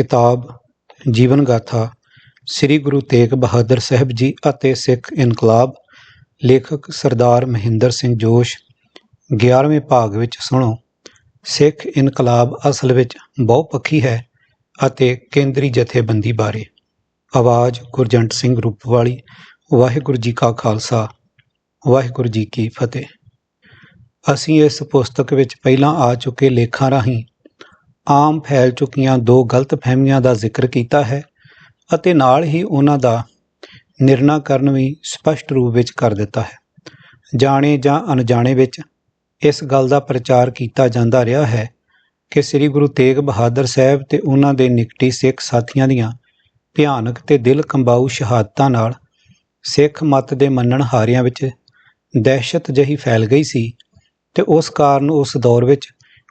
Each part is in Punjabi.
ਕਿਤਾਬ, ਜੀਵਨ ਗਾਥਾ, ਸ੍ਰੀ ਗੁਰੂ ਤੇਗ ਬਹਾਦਰ ਸਾਹਿਬ ਜੀ ਅਤੇ ਸਿੱਖ ਇਨਕਲਾਬ, ਲੇਖਕ ਸਰਦਾਰ ਮਹਿੰਦਰ ਸਿੰਘ ਜੋਸ਼ 11ਵੇਂ ਭਾਗ ਵਿੱਚ ਸੁਣੋ। ਸਿੱਖ ਇਨਕਲਾਬ ਅਸਲ ਵਿੱਚ ਬਹੁਪੱਖੀ ਹੈ ਅਤੇ ਕੇਂਦਰੀ ਜਥੇਬੰਦੀ ਬਾਰੇ। ਆਵਾਜ਼ ਗੁਰਜੰਟ ਸਿੰਘ ਰੂਪਵਾਲੀ, ਵਾਹਿਗੁਰੂ ਜੀ ਕਾ ਖਾਲਸਾ, ਵਾਹਿਗੁਰੂ ਜੀ ਕੀ ਫਤਿਹ। ਅਸੀਂ ਇਸ ਪੁਸਤਕ ਵਿੱਚ ਪਹਿਲਾਂ ਆ ਚੁੱਕੇ ਲੇਖਾਂ ਰਾਹੀਂ ਆਮ ਫੈਲ ਚੁੱਕੀਆਂ ਦੋ ਗਲਤ ਫਹਿਮੀਆਂ ਦਾ ਜ਼ਿਕਰ ਕੀਤਾ ਹੈ ਅਤੇ ਨਾਲ ਹੀ ਉਹਨਾਂ ਦਾ ਨਿਰਣਾਕਰਨ ਵੀ ਸਪਸ਼ਟ ਰੂਪ ਵਿੱਚ ਕਰ ਦਿੱਤਾ ਹੈ। ਜਾਣੇ ਜਾਂ ਅਣਜਾਣੇ ਵਿੱਚ ਇਸ ਗੱਲ ਦਾ ਪ੍ਰਚਾਰ ਕੀਤਾ ਜਾਂਦਾ ਰਿਹਾ ਹੈ ਕਿ ਸ੍ਰੀ ਗੁਰੂ ਤੇਗ ਬਹਾਦਰ ਸਾਹਿਬ ਤੇ ਉਹਨਾਂ ਦੇ ਨਿਕਟੀ ਸਿੱਖ ਸਾਥੀਆਂ ਦੀਆਂ ਭਿਆਨਕ ਤੇ ਦਿਲ ਕੰਬਾਊ ਸ਼ਹਾਦਤਾਂ ਨਾਲ ਸਿੱਖ ਮਤ ਦੇ ਮੰਨਣ ਹਾਰਿਆਂ ਵਿੱਚ ਦਹਿਸ਼ਤ ਜਹੀ ਫੈਲ ਗਈ ਸੀ ਤੇ ਉਸ ਕਾਰਨ ਉਸ ਦੌਰ ਵਿੱਚ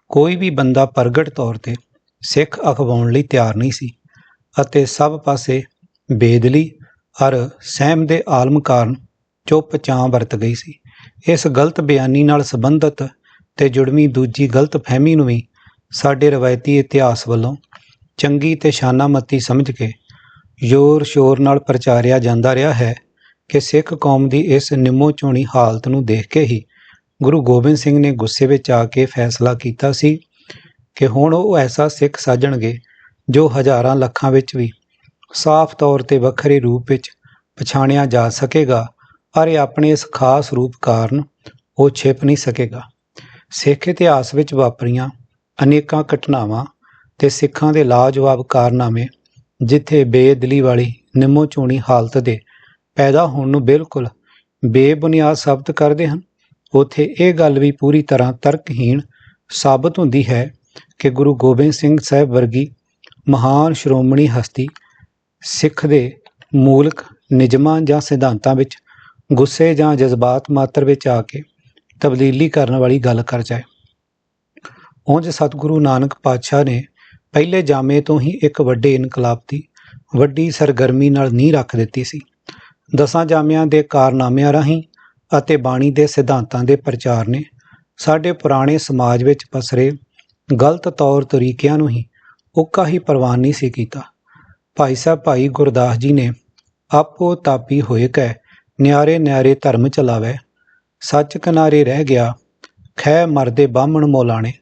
ਕੋਈ ਵੀ ਬੰਦਾ ਪ੍ਰਗਟ ਤੌਰ ਤੇ ਸਿੱਖ ਅਖਵਾਉਣ ਲਈ ਤਿਆਰ ਨਹੀਂ ਸੀ ਅਤੇ ਸਭ ਪਾਸੇ ਬੇਦਲੀ ਅਰ ਸਹਿਮ ਦੇ ਆਲਮ ਕਾਰਨ ਚੁੱਪ ਚਾਂ ਵਰਤ ਗਈ ਸੀ। ਇਸ ਗਲਤ ਬਿਆਨੀ ਨਾਲ ਸੰਬੰਧਿਤ ਤੇ ਜੁੜਵੀਂ ਦੂਜੀ ਗਲਤ ਫਹਿਮੀ ਨੂੰ ਵੀ ਸਾਡੇ ਰਵਾਇਤੀ ਇਤਿਹਾਸ ਵੱਲੋਂ ਚੰਗੀ ਤੇ ਸ਼ਾਨਾਮਤੀ ਸਮਝ ਕੇ ਜ਼ੋਰ ਸ਼ੋਰ ਨਾਲ ਪ੍ਰਚਾਰਿਆ ਜਾਂਦਾ ਰਿਹਾ ਹੈ ਕਿ ਸਿੱਖ ਕੌਮ ਦੀ ਇਸ ਨਿੰਮੋ ਚੋਣੀ ਹਾਲਤ ਨੂੰ ਦੇਖ ਕੇ ਹੀ ਗੁਰੂ ਗੋਬਿੰਦ ਸਿੰਘ ਨੇ ਗੁੱਸੇ ਵਿੱਚ ਆ ਕੇ ਫੈਸਲਾ ਕੀਤਾ ਸੀ ਕਿ ਹੁਣ ਉਹ ਐਸਾ ਸਿੱਖ ਸਾਜਣਗੇ ਜੋ ਹਜ਼ਾਰਾਂ ਲੱਖਾਂ ਵਿੱਚ ਵੀ ਸਾਫ਼ ਤੌਰ ਤੇ ਵੱਖਰੇ ਰੂਪ ਵਿੱਚ ਪਛਾਣਿਆ ਜਾ ਸਕੇਗਾ ਅਤੇ ਆਪਣੇ ਇਸ ਖਾਸ ਰੂਪ ਕਾਰਨ ਉਹ ਛਿਪ ਨਹੀਂ ਸਕੇਗਾ। ਸਿੱਖ ਇਤਿਹਾਸ ਵਿੱਚ ਵਾਪਰੀਆਂ ਅਨੇਕਾਂ ਘਟਨਾਵਾਂ ਤੇ ਸਿੱਖਾਂ ਦੇ ਲਾਜਵਾਬ ਕਾਰਨਾਮੇ, ਜਿੱਥੇ ਬੇਦਲੀ ਵਾਲੀ ਨਿੰਮੋ ਚੋਣੀ ਹਾਲਤ ਦੇ ਪੈਦਾ ਹੋਣ ਨੂੰ ਬਿਲਕੁਲ ਬੇਬੁਨਿਆਦ ਸਾਬਤ ਕਰਦੇ ਹਨ ਉਥੇ ਇਹ ਗੱਲ ਵੀ ਪੂਰੀ ਤਰ੍ਹਾਂ ਤਰਕਹੀਣ ਸਾਬਤ ਹੁੰਦੀ ਹੈ ਕਿ ਗੁਰੂ ਗੋਬਿੰਦ ਸਿੰਘ ਸਾਹਿਬ ਵਰਗੀ ਮਹਾਨ ਸ਼੍ਰੋਮਣੀ ਹਸਤੀ, ਸਿੱਖ ਦੇ ਮੂਲਕ ਨਿਯਮਾਂ ਜਾਂ ਸਿਧਾਂਤਾਂ ਵਿੱਚ ਗੁੱਸੇ ਜਾਂ ਜਜ਼ਬਾਤ ਮਾਤਰ ਵਿੱਚ ਆ ਕੇ ਤਬਦੀਲੀ ਕਰਨ ਵਾਲੀ ਗੱਲ ਕਰ ਜਾਏ। ਉਂਝ ਸਤਿਗੁਰੂ ਨਾਨਕ ਪਾਤਸ਼ਾਹ ਨੇ ਪਹਿਲੇ ਜਾਮੇ ਤੋਂ ਹੀ ਇੱਕ ਵੱਡੇ ਇਨਕਲਾਬ ਦੀ ਵੱਡੀ ਸਰਗਰਮੀ ਨਾਲ ਨੀਂਹ ਰੱਖ ਦਿੱਤੀ ਸੀ। ਦਸਾਂ ਜਾਮਿਆਂ ਦੇ ਕਾਰਨਾਮਿਆਂ ਰਾਹੀਂ ਅਤੇ ਬਾਣੀ ਦੇ ਸਿਧਾਂਤਾਂ ਦੇ ਪ੍ਰਚਾਰ ਨੇ। ਸਾਡੇ ਪੁਰਾਣੇ ਸਮਾਜ ਵਿੱਚ ਪਸਰੇ ਗਲਤ ਤੌਰ ਤਰੀਕਿਆਂ ਨੂੰ ਹੀ ਉੱਕਾ ਹੀ ਪ੍ਰਵਾਨ ਨਹੀਂ ਸੀ ਕੀਤਾ। ਭਾਈ ਸਾਹਿਬ, ਭਾਈ ਗੁਰਦਾਸ ਜੀ ਨੇ ਆਪੋ ਤਾਪੀ ਹੋਏ ਕੈ ਨਿਆਰੇ ਨਿਆਰੇ ਧਰਮ ਚਲਾਵੇ। ਸੱਚ ਕਿਨਾਰੇ ਰਹਿ ਗਿਆ ਖੈ ਮਰਦੇ ਬਾਹਮਣ ਮੋਲਾਣੇ।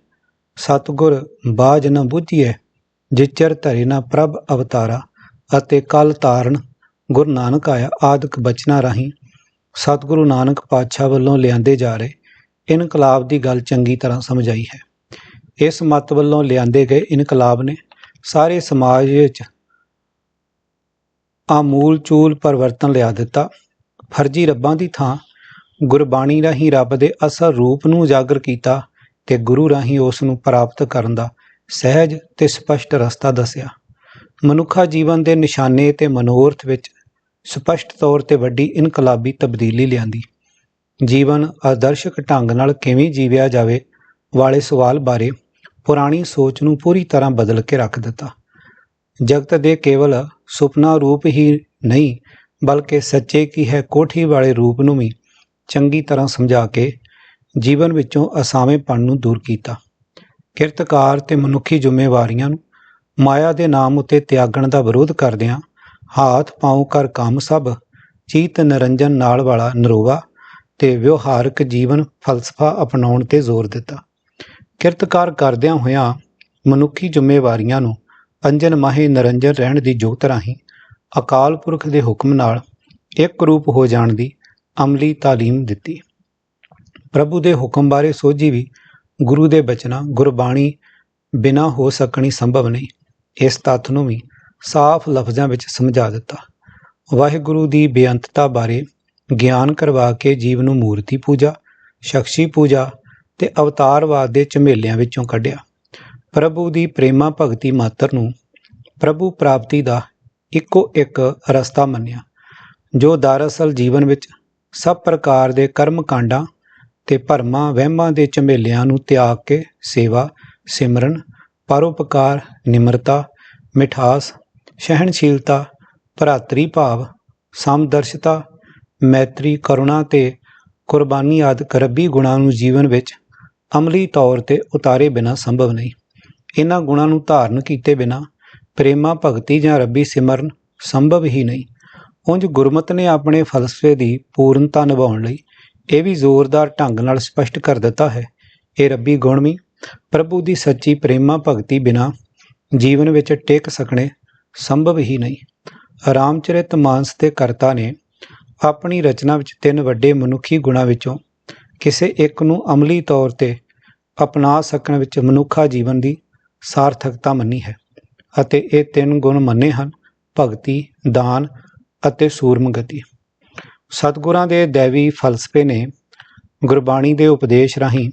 ਸਤਗੁਰ ਬਾਜ ਨ ਬੁੱਝੀਏ ਜਿਚਰ ਧਰੇ ਨਾ ਪ੍ਰਭ ਅਵਤਾਰਾ। ਅਤੇ ਕਲ ਤਾਰਨ ਗੁਰੂ ਨਾਨਕ ਆਇਆ, ਆਦਿਕ ਬਚਨਾ ਰਾਹੀਂ ਸਤਿਗੁਰੂ ਨਾਨਕ ਪਾਤਸ਼ਾਹ ਵੱਲੋਂ ਲਿਆਂਦੇ ਜਾ ਰਹੇ ਇਨਕਲਾਬ ਦੀ ਗੱਲ ਚੰਗੀ ਤਰ੍ਹਾਂ ਸਮਝਾਈ ਹੈ। ਇਸ ਮਤ ਵੱਲੋਂ ਲਿਆਂਦੇ ਗਏ ਇਨਕਲਾਬ ਨੇ ਸਾਰੇ ਸਮਾਜ ਵਿੱਚ ਆਮੂਲ ਚੂਲ ਪਰਿਵਰਤਨ ਲਿਆ ਦਿੱਤਾ। ਫਰਜ਼ੀ ਰੱਬਾਂ ਦੀ ਥਾਂ ਗੁਰਬਾਣੀ ਰਾਹੀਂ ਰੱਬ ਦੇ ਅਸਲ ਰੂਪ ਨੂੰ ਉਜਾਗਰ ਕੀਤਾ ਤੇ ਗੁਰੂ ਰਾਹੀਂ ਉਸ ਨੂੰ ਪ੍ਰਾਪਤ ਕਰਨ ਦਾ ਸਹਿਜ ਤੇ ਸਪਸ਼ਟ ਰਸਤਾ ਦੱਸਿਆ। ਮਨੁੱਖਾ ਜੀਵਨ ਦੇ ਨਿਸ਼ਾਨੇ ਤੇ ਮਨੋਰਥ ਵਿੱਚ ਸਪਸ਼ਟ ਤੌਰ ਤੇ ਵੱਡੀ ਇਨਕਲਾਬੀ ਤਬਦੀਲੀ ਲਿਆਂਦੀ। ਜੀਵਨ ਆਦਰਸ਼ਕ ਢੰਗ ਨਾਲ ਕਿਵੇਂ ਜੀਵਿਆ ਜਾਵੇ ਵਾਲੇ ਸਵਾਲ ਬਾਰੇ ਪੁਰਾਣੀ ਸੋਚ ਨੂੰ ਪੂਰੀ ਤਰ੍ਹਾਂ ਬਦਲ ਕੇ ਰੱਖ ਦਿੱਤਾ। ਜਗਤ ਦੇ ਕੇਵਲ ਸੁਪਨਾ ਰੂਪ ਹੀ ਨਹੀਂ, ਬਲਕਿ ਸੱਚੇ ਕੀ ਹੈ ਕੋਠੀ ਵਾਲੇ ਰੂਪ ਨੂੰ ਵੀ ਚੰਗੀ ਤਰ੍ਹਾਂ ਸਮਝਾ ਕੇ ਜੀਵਨ ਵਿੱਚੋਂ ਅਸਾਵੇਂਪਣ ਨੂੰ ਦੂਰ ਕੀਤਾ। ਕਿਰਤਕਾਰ ਤੇ ਮਨੁੱਖੀ ਜ਼ਿੰਮੇਵਾਰੀਆਂ ਨੂੰ ਮਾਇਆ ਦੇ ਨਾਮ ਉੱਤੇ ਤਿਆਗਣ ਦਾ ਵਿਰੋਧ ਕਰਦਿਆਂ ਹਾਥ, ਪਾਉ ਕਰ ਕੰਮ ਸਭ ਚੀਤ ਨਰੰਜਨ ਨਾਲ ਵਾਲਾ ਨਰੋਵਾ ਤੇ ਵਿਵਹਾਰਕ ਜੀਵਨ ਫਲਸਫਾ ਅਪਣਾਉਣ ਤੇ ਜ਼ੋਰ ਦਿੱਤਾ। ਕਿਰਤਕਾਰ ਕਰਦਿਆਂ ਹੋਇਆਂ ਮਨੁੱਖੀ ਜ਼ਿੰਮੇਵਾਰੀਆਂ ਨੂੰ ਅੰਜਨ ਮਾਹੇ ਨਰੰਜਨ ਰਹਿਣ ਦੀ ਜੋਤ ਰਾਹੀਂ ਅਕਾਲ ਪੁਰਖ ਦੇ ਹੁਕਮ ਨਾਲ ਇੱਕ ਰੂਪ ਹੋ ਜਾਣ ਦੀ ਅਮਲੀ ਤਾਲੀਮ ਦਿੱਤੀ। ਪ੍ਰਭੂ ਦੇ ਹੁਕਮ ਬਾਰੇ ਸੋਝੀ ਵੀ ਗੁਰੂ ਦੇ ਬਚਨਾਂ, ਗੁਰਬਾਣੀ ਬਿਨਾ ਹੋ ਸਕਣੀ ਸੰਭਵ ਨਹੀਂ। ਇਸ ਤੱਥ ਨੂੰ ਵੀ ਸਾਫ਼ ਲਫ਼ਜ਼ਾਂ ਵਿੱਚ ਸਮਝਾ ਦਿੱਤਾ। ਵਾਹਿਗੁਰੂ ਦੀ ਬੇਅੰਤਤਾ ਬਾਰੇ ਗਿਆਨ ਕਰਵਾ ਕੇ ਜੀਵ ਨੂੰ ਮੂਰਤੀ ਪੂਜਾ, ਸ਼ਖਸੀ ਪੂਜਾ ਤੇ ਅਵਤਾਰਵਾਦ ਦੇ ਝਮੇਲਿਆਂ ਵਿੱਚੋਂ ਕੱਢਿਆ। ਪ੍ਰਭੂ ਦੀ ਪ੍ਰੇਮਾ ਭਗਤੀ ਮਾਤਰ ਨੂੰ ਪ੍ਰਭੂ ਪ੍ਰਾਪਤੀ ਦਾ ਇੱਕੋ ਇੱਕ ਰਸਤਾ ਮੰਨਿਆ, ਜੋ ਦਰਅਸਲ ਜੀਵਨ ਵਿੱਚ ਸਭ ਪ੍ਰਕਾਰ ਦੇ ਕਰਮ ਕਾਂਡਾਂ ਤੇ ਭਰਮਾਂ, ਵਹਿਮਾਂ ਦੇ ਝਮੇਲਿਆਂ ਨੂੰ ਤਿਆਗ ਕੇ ਸੇਵਾ, ਸਿਮਰਨ, ਪਰਉਪਕਾਰ, ਨਿਮਰਤਾ, ਮਿਠਾਸ ਸਹਿਣਸ਼ੀਲਤਾ, ਭਰਾਤਰੀ ਭਾਵ, ਸਮਦਰਸ਼ਤਾ, ਮੈਤਰੀ ਕਰੁਣਾ ਤੇ ਕੁਰਬਾਨੀ ਆਦਿ ਰੱਬੀ ਗੁਣਾਂ ਨੂੰ ਜੀਵਨ ਵਿੱਚ ਅਮਲੀ ਤੌਰ ਤੇ ਉਤਾਰੇ ਬਿਨਾ ਸੰਭਵ ਨਹੀਂ। ਇਹਨਾਂ ਗੁਣਾਂ ਨੂੰ ਧਾਰਨ ਕੀਤੇ ਬਿਨਾ ਪ੍ਰੇਮਾ, ਭਗਤੀ ਜਾਂ ਰੱਬੀ ਸਿਮਰਨ ਸੰਭਵ ਹੀ ਨਹੀਂ। ਉਂਝ ਗੁਰਮਤ ਨੇ ਆਪਣੇ ਫਲਸਫੇ ਦੀ ਪੂਰਨਤਾ ਨਿਭਾਉਣ ਲਈ ਇਹ ਵੀ ਜ਼ੋਰਦਾਰ ਢੰਗ ਨਾਲ ਸਪਸ਼ਟ ਕਰ ਦਿੱਤਾ ਹੈ, ਇਹ ਰੱਬੀ ਗੁਣ ਵੀ ਪ੍ਰਭੂ ਦੀ ਸੱਚੀ ਪ੍ਰੇਮਾ, ਭਗਤੀ ਬਿਨਾ ਜੀਵਨ ਵਿੱਚ ਟਿਕ ਸਕਣੇ ਸੰਭਵ ਹੀ ਨਹੀਂ। ਰਾਮਚਰਿਤ ਮਾਨਸ ਦੇ ਕਰਤਾ ਨੇ ਆਪਣੀ ਰਚਨਾ ਵਿੱਚ ਤਿੰਨ ਵੱਡੇ ਮਨੁੱਖੀ ਗੁਣਾਂ ਵਿੱਚੋਂ ਕਿਸੇ ਇੱਕ ਨੂੰ ਅਮਲੀ ਤੌਰ ਤੇ ਅਪਣਾ ਸਕਣ ਵਿੱਚ ਮਨੁੱਖਾ ਜੀਵਨ ਦੀ ਸਾਰਥਕਤਾ ਮੰਨੀ ਹੈ ਅਤੇ ਇਹ ਤਿੰਨ ਗੁਣ ਮੰਨੇ ਹਨ, ਭਗਤੀ, ਦਾਨ ਅਤੇ ਸੂਰਮਗਤੀ ਸਤਿਗੁਰਾਂ ਦੇ ਦੇਵੀ ਫਲਸਫੇ ਨੇ ਗੁਰਬਾਣੀ ਦੇ ਉਪਦੇਸ਼ ਰਾਹੀਂ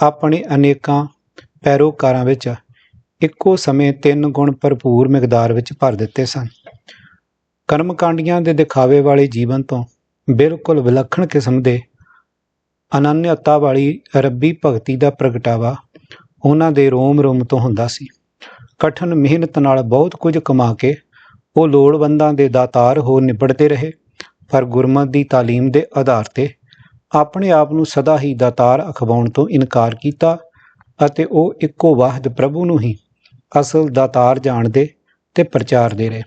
ਆਪਣੇ ਅਨੇਕਾਂ ਪੈਰੋਕਾਰਾਂ ਵਿੱਚ ਇੱਕੋ ਸਮੇਂ ਤਿੰਨ ਗੁਣ ਭਰਪੂਰ ਮਿਕਦਾਰ ਵਿੱਚ ਭਰ ਦਿੱਤੇ ਸਨ। ਕਰਮਕਾਂਡੀਆਂ ਦੇ ਦਿਖਾਵੇ ਵਾਲੇ ਜੀਵਨ ਤੋਂ ਬਿਲਕੁਲ ਵਿਲੱਖਣ ਕਿਸਮ ਦੇ ਅਨੰਨਯਤਾ ਵਾਲੀ ਰੱਬੀ ਭਗਤੀ ਦਾ ਪ੍ਰਗਟਾਵਾ ਉਹਨਾਂ ਦੇ ਰੋਮ ਰੋਮ ਤੋਂ ਹੁੰਦਾ ਸੀ। ਕਠਨ ਮਿਹਨਤ ਨਾਲ ਬਹੁਤ ਕੁਝ ਕਮਾ ਕੇ ਉਹ ਲੋੜਵੰਦਾਂ ਦੇ ਦਾਤਾਰ ਹੋ ਨਿਬੜਦੇ ਰਹੇ, ਪਰ ਗੁਰਮਤ ਦੀ ਤਾਲੀਮ ਦੇ ਆਧਾਰ ਤੇ ਆਪਣੇ ਆਪ ਨੂੰ ਸਦਾ ਹੀ ਦਾਤਾਰ ਅਖਵਾਉਣ ਤੋਂ ਇਨਕਾਰ ਕੀਤਾ ਅਤੇ ਉਹ ਇੱਕੋ ਵਾਹਿਦ ਪ੍ਰਭੂ ਨੂੰ ਹੀ ਅਸਲ ਦਾਤਾਰ ਜਾਣਦੇ ਤੇ ਪ੍ਰਚਾਰਦੇ ਰਹੇ।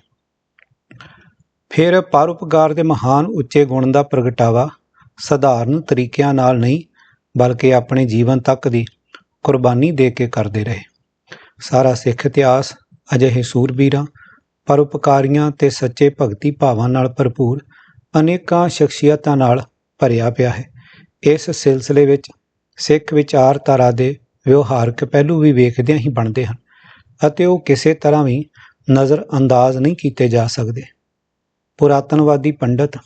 ਫਿਰ ਪਰਉਪਕਾਰ ਦੇ ਮਹਾਨ ਉੱਚੇ ਗੁਣ ਦਾ ਪ੍ਰਗਟਾਵਾ ਸਧਾਰਨ ਤਰੀਕਿਆਂ ਨਾਲ ਨਹੀਂ, ਬਲਕਿ ਆਪਣੇ ਜੀਵਨ ਤੱਕ ਦੀ ਕੁਰਬਾਨੀ ਦੇ ਕੇ ਕਰਦੇ ਰਹੇ। ਸਾਰਾ ਸਿੱਖ ਇਤਿਹਾਸ ਅਜਿਹੇ ਸੂਰਬੀਰਾਂ, ਪਰਉਪਕਾਰੀਆਂ ਤੇ ਸੱਚੇ ਭਗਤੀ ਭਾਵਾਂ ਨਾਲ ਭਰਪੂਰ ਅਨੇਕਾਂ ਸ਼ਖਸੀਅਤਾਂ ਨਾਲ ਭਰਿਆ ਪਿਆ ਹੈ। ਇਸ ਸਿਲਸਿਲੇ ਵਿੱਚ ਸਿੱਖ ਵਿਚਾਰਧਾਰਾ ਦੇ ਵਿਵਹਾਰਕ ਪਹਿਲੂ ਵੀ ਵੇਖਦਿਆਂ ਹੀ ਬਣਦੇ ਹਨ। ਅਤੇ ਉਹ ਕਿਸੇ ਤਰ੍ਹਾਂ ਵੀ ਨਜ਼ਰ ਅੰਦਾਜ਼ ਨਹੀਂ ਕੀਤੇ ਜਾ ਸਕਦੇ। ਪੁਰਾਤਨਵਾਦੀ ਪੰਡਤ